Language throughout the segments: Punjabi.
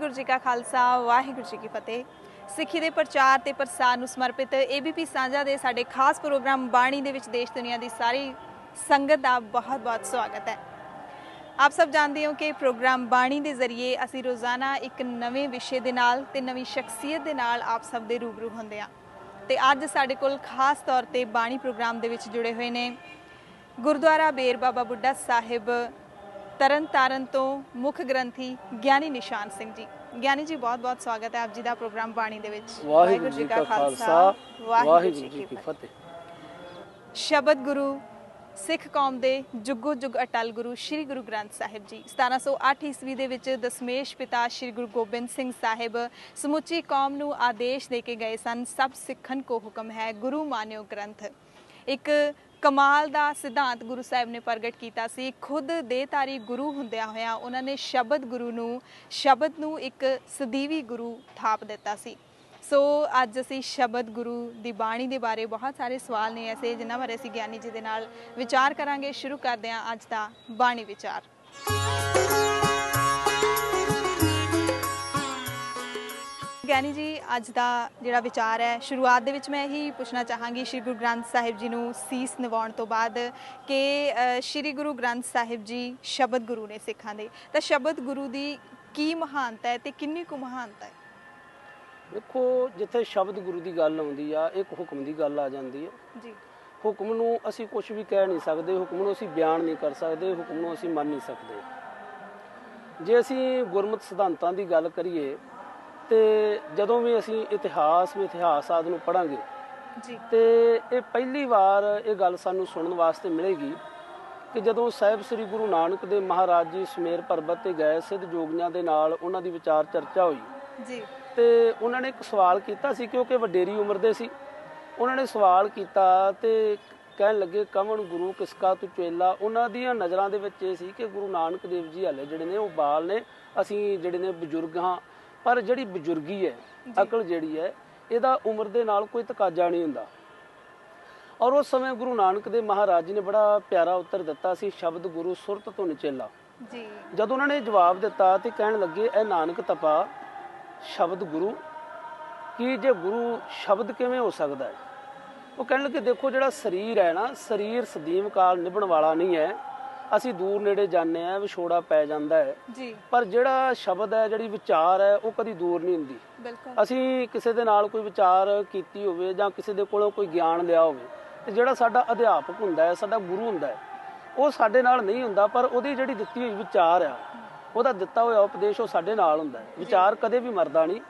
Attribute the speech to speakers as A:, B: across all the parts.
A: ਵਾਹਿਗੁਰੂ ਜੀ ਕਾ ਖਾਲਸਾ, ਵਾਹਿਗੁਰੂ ਜੀ ਕੀ ਫਤਿਹ। ਸਿੱਖੀ ਦੇ ਪ੍ਰਚਾਰ ਤੇ ਪ੍ਰਸਾਰ ਨੂੰ ਸਮਰਪਿਤ ABP ਸਾਂਝਾ ਦੇ ਸਾਡੇ ਖਾਸ ਪ੍ਰੋਗਰਾਮ ਬਾਣੀ ਦੇ ਵਿੱਚ ਦੇਸ਼ ਦੁਨੀਆ ਦੀ ਸਾਰੀ ਸੰਗਤ ਦਾ ਬਹੁਤ-ਬਹੁਤ ਸਵਾਗਤ ਹੈ। ਆਪ ਸਭ ਜਾਣਦੇ ਹੋ ਕਿ ਪ੍ਰੋਗਰਾਮ ਬਾਣੀ ਦੇ ਜ਼ਰੀਏ ਅਸੀਂ ਰੋਜ਼ਾਨਾ ਇੱਕ ਨਵੇਂ ਵਿਸ਼ੇ ਦੇ ਨਾਲ ਤੇ ਨਵੀਂ ਸ਼ਖਸੀਅਤ ਦੇ ਨਾਲ ਆਪ ਸਭ ਦੇ ਰੂਬਰੂ ਹੁੰਦੇ ਹਾਂ। ਤੇ ਅੱਜ ਸਾਡੇ ਕੋਲ ਖਾਸ ਤੌਰ ਤੇ ਬਾਣੀ ਪ੍ਰੋਗਰਾਮ ਦੇ ਵਿੱਚ ਜੁੜੇ ਹੋਏ ਨੇ ਗੁਰਦੁਆਰਾ ਬੇਰ ਬਾਬਾ ਬੁੱਢਾ ਸਾਹਿਬ ਤਰਨ ਤਾਰਨ ਤੋਂ ਮੁੱਖ ਗ੍ਰੰਥੀ ਗਿਆਨੀ ਨਿਸ਼ਾਨ ਸਿੰਘ ਜੀ। ਗਿਆਨੀ ਜੀ ਬਹੁਤ ਬਹੁਤ ਸਵਾਗਤ ਹੈ ਆਪ ਜੀ ਦਾ ਪ੍ਰੋਗਰਾਮ ਬਾਣੀ ਦੇ ਵਿੱਚ।
B: ਵਾਹਿਗੁਰੂ ਜੀ ਕਾ ਖਾਲਸਾ ਵਾਹਿਗੁਰੂ ਜੀ ਕੀ ਫਤਿਹ।
A: ਸ਼ਬਦ ਗੁਰੂ ਸਿੱਖ ਕੌਮ ਦੇ ਜੁਗੋ ਜੁਗ ਅਟਲ ਗੁਰੂ ਸ੍ਰੀ ਗੁਰੂ ਗ੍ਰੰਥ ਸਾਹਿਬ ਜੀ। 1708 ਈਸਵੀ ਦੇ ਵਿੱਚ ਦਸਮੇਸ਼ ਪਿਤਾ ਸ੍ਰੀ ਗੁਰੂ ਗੋਬਿੰਦ ਸਿੰਘ ਸਾਹਿਬ ਸਮੁੱਚੀ ਕੌਮ ਨੂੰ ਆਦੇਸ਼ ਦੇ ਕੇ ਗਏ ਸਨ। ਸਭ ਸਿੱਖਣ ਕੋ ਹੁਕਮ ਹੈ ਗੁਰੂ ਮਾਨਿਓ ਗ੍ਰੰਥ। ਇੱਕ ਕਮਾਲ ਦਾ ਸਿਧਾਂਤ ਗੁਰੂ ਸਾਹਿਬ ਨੇ ਪ੍ਰਗਟ ਕੀਤਾ ਸੀ। ਖੁਦ ਦੇਹਧਾਰੀ ਗੁਰੂ ਹੁੰਦਿਆਂ ਹੋਇਆਂ ਉਹਨਾਂ ਨੇ ਸ਼ਬਦ ਗੁਰੂ ਨੂੰ, ਸ਼ਬਦ ਨੂੰ ਇੱਕ ਸਦੀਵੀ ਗੁਰੂ ਥਾਪ ਦਿੱਤਾ ਸੀ। ਸੋ ਅੱਜ ਅਸੀਂ ਸ਼ਬਦ ਗੁਰੂ ਦੀ ਬਾਣੀ ਦੇ ਬਾਰੇ ਬਹੁਤ ਸਾਰੇ ਸਵਾਲ ਨੇ ਐਸੇ ਜਿਨ੍ਹਾਂ ਬਾਰੇ ਅਸੀਂ ਗਿਆਨੀ ਜੀ ਦੇ ਨਾਲ ਵਿਚਾਰ ਕਰਾਂਗੇ। ਸ਼ੁਰੂ ਕਰਦੇ ਹਾਂ ਅੱਜ ਦਾ ਬਾਣੀ ਵਿਚਾਰ। ਗਿਆਨੀ ਜੀ ਅੱਜ ਦਾ ਜਿਹੜਾ ਵਿਚਾਰ ਹੈ ਸ਼ੁਰੂਆਤ ਦੇ ਵਿੱਚ ਮੈਂ ਇਹੀ ਪੁੱਛਣਾ ਚਾਹਾਂਗੀ ਸ਼੍ਰੀ ਗੁਰੂ ਗ੍ਰੰਥ ਸਾਹਿਬ ਜੀ ਨੂੰ ਸੀਸ ਨਿਵਾਉਣ ਤੋਂ ਬਾਅਦ ਕਿ ਸ਼੍ਰੀ ਗੁਰੂ ਗ੍ਰੰਥ ਸਾਹਿਬ ਜੀ ਸ਼ਬਦ ਗੁਰੂ ਨੇ ਸਿੱਖਾਂ ਦੇ। ਤਾਂ ਸ਼ਬਦ ਗੁਰੂ ਦੀ ਕੀ ਮਹਾਨਤਾ ਹੈ ਤੇ ਕਿੰਨੀ ਕੁ ਮਹਾਨਤਾ ਹੈ?
B: ਦੇਖੋ ਜਿੱਥੇ ਸ਼ਬਦ ਗੁਰੂ ਦੀ ਗੱਲ ਆਉਂਦੀ ਆ ਇੱਕ ਹੁਕਮ ਦੀ ਗੱਲ ਆ ਜਾਂਦੀ ਆ।
A: ਜੀ।
B: ਹੁਕਮ ਨੂੰ ਅਸੀਂ ਕੁਝ ਵੀ ਕਹਿ ਨਹੀਂ ਸਕਦੇ ਹੁਕਮ ਨੂੰ ਅਸੀਂ ਬਿਆਨ ਨਹੀਂ ਕਰ ਸਕਦੇ ਹੁਕਮ ਨੂੰ ਅਸੀਂ ਮੰਨ ਨਹੀਂ ਸਕਦੇ। ਜੇ ਅਸੀਂ ਗੁਰਮਤਿ ਸਿਧਾਂਤਾਂ ਦੀ ਗੱਲ ਕਰੀਏ ਤੇ ਜਦੋਂ ਵੀ ਅਸੀਂ ਇਤਿਹਾਸ ਵਿੱਚ ਇਤਿਹਾਸ ਆਦਿ ਨੂੰ ਪੜਾਂਗੇ
A: ਜੀ।
B: ਤੇ ਇਹ ਪਹਿਲੀ ਵਾਰ ਇਹ ਗੱਲ ਸਾਨੂੰ ਸੁਣਨ ਵਾਸਤੇ ਮਿਲੇਗੀ ਕਿ ਜਦੋਂ ਸਾਹਿਬ ਸ੍ਰੀ ਗੁਰੂ ਨਾਨਕ ਦੇਵ ਮਹਾਰਾਜ ਜੀ ਸਮੇਰ ਪਰਬਤ ਤੇ ਗਏ ਸਿੱਧ ਜੋਗੀਆਂ ਦੇ ਨਾਲ ਉਹਨਾਂ ਦੀ ਵਿਚਾਰ ਚਰਚਾ ਹੋਈ
A: ਜੀ।
B: ਤੇ ਉਹਨਾਂ ਨੇ ਇੱਕ ਸਵਾਲ ਕੀਤਾ ਸੀ ਕਿਉਂਕਿ ਵੱਡੇਰੀ ਉਮਰ ਦੇ ਸੀ। ਉਹਨਾਂ ਨੇ ਸਵਾਲ ਕੀਤਾ ਤੇ ਕਹਿਣ ਲੱਗੇ ਕਵਣ ਗੁਰੂ ਕਿਸਕਾ ਤੂੰ ਚੇਲਾ? ਉਹਨਾਂ ਦੀਆਂ ਨਜ਼ਰਾਂ ਦੇ ਵਿੱਚ ਇਹ ਸੀ ਕਿ ਗੁਰੂ ਨਾਨਕ ਦੇਵ ਜੀ ਹਲੇ ਜਿਹੜੇ ਨੇ ਉਹ ਬਾਲ ਨੇ। ਅਸੀਂ ਜਿਹੜੇ ਨੇ ਬਜ਼ੁਰਗ ਹਾਂ ਪਰ ਜਿਹੜੀ ਬਜ਼ੁਰਗੀ ਹੈ ਅਕਲ ਜਿਹੜੀ ਹੈ ਇਹਦਾ ਉਮਰ ਦੇ ਨਾਲ ਕੋਈ ਤਕਾਜ਼ਾ ਨਹੀਂ ਹੁੰਦਾ। ਔਰ ਉਸ ਸਮੇਂ ਗੁਰੂ ਨਾਨਕ ਦੇਵ ਮਹਾਰਾਜ ਜੀ ਨੇ ਬੜਾ ਪਿਆਰਾ ਉੱਤਰ ਦਿੱਤਾ ਸੀ ਸ਼ਬਦ ਗੁਰੂ ਸੁਰਤ ਤੋਂ ਨਿਚੇਲਾ।
A: ਜੀ।
B: ਜਦੋਂ ਉਹਨਾਂ ਨੇ ਜਵਾਬ ਦਿੱਤਾ ਤੇ ਕਹਿਣ ਲੱਗੇ ਇਹ ਨਾਨਕ ਤਪਾ ਸ਼ਬਦ ਗੁਰੂ ਕੀ ਜੇ ਗੁਰੂ ਸ਼ਬਦ ਕਿਵੇਂ ਹੋ ਸਕਦਾ ਹੈ? ਉਹ ਕਹਿਣ ਲੱਗੇ ਦੇਖੋ ਜਿਹੜਾ ਸਰੀਰ ਹੈ ਨਾ ਸਰੀਰ ਸਦੀਮ ਕਾਲ ਨਿਭਣ ਵਾਲਾ ਨਹੀਂ ਹੈ ਅਸੀਂ ਦੂਰ ਨੇੜੇ ਜਾਂਦੇ ਆ ਵਿਛੋੜਾ ਪੈ ਜਾਂਦਾ ਹੈ।
A: ਜੀ।
B: ਪਰ ਜਿਹੜਾ ਸ਼ਬਦ ਹੈ ਜਿਹੜੀ ਵਿਚਾਰ ਹੈ ਉਹ ਕਦੀ ਦੂਰ ਨਹੀਂ ਹੁੰਦੀ।
A: ਬਿਲਕੁਲ।
B: ਅਸੀਂ ਕਿਸੇ ਦੇ ਨਾਲ ਕੋਈ ਵਿਚਾਰ ਕੀਤੀ ਹੋਵੇ ਜਾਂ ਕਿਸੇ ਦੇ ਕੋਲੋਂ ਕੋਈ ਗਿਆਨ ਲਿਆ ਹੋਵੇ ਤੇ ਜਿਹੜਾ ਸਾਡਾ ਅਧਿਆਪਕ ਹੁੰਦਾ ਹੈ ਸਾਡਾ ਗੁਰੂ ਹੁੰਦਾ ਹੈ ਉਹ ਸਾਡੇ ਨਾਲ ਨਹੀਂ ਹੁੰਦਾ ਪਰ ਉਹਦੀ ਜਿਹੜੀ ਦਿੱਤੀ ਹੋਈ ਵਿਚਾਰ ਆ ਉਹਦਾ ਦਿੱਤਾ ਹੋਇਆ ਉਪਦੇਸ਼ ਉਹ ਸਾਡੇ ਨਾਲ ਹੁੰਦਾ ਹੈ। ਵਿਚਾਰ ਕਦੇ ਵੀ ਮਰਦਾ ਨਹੀਂ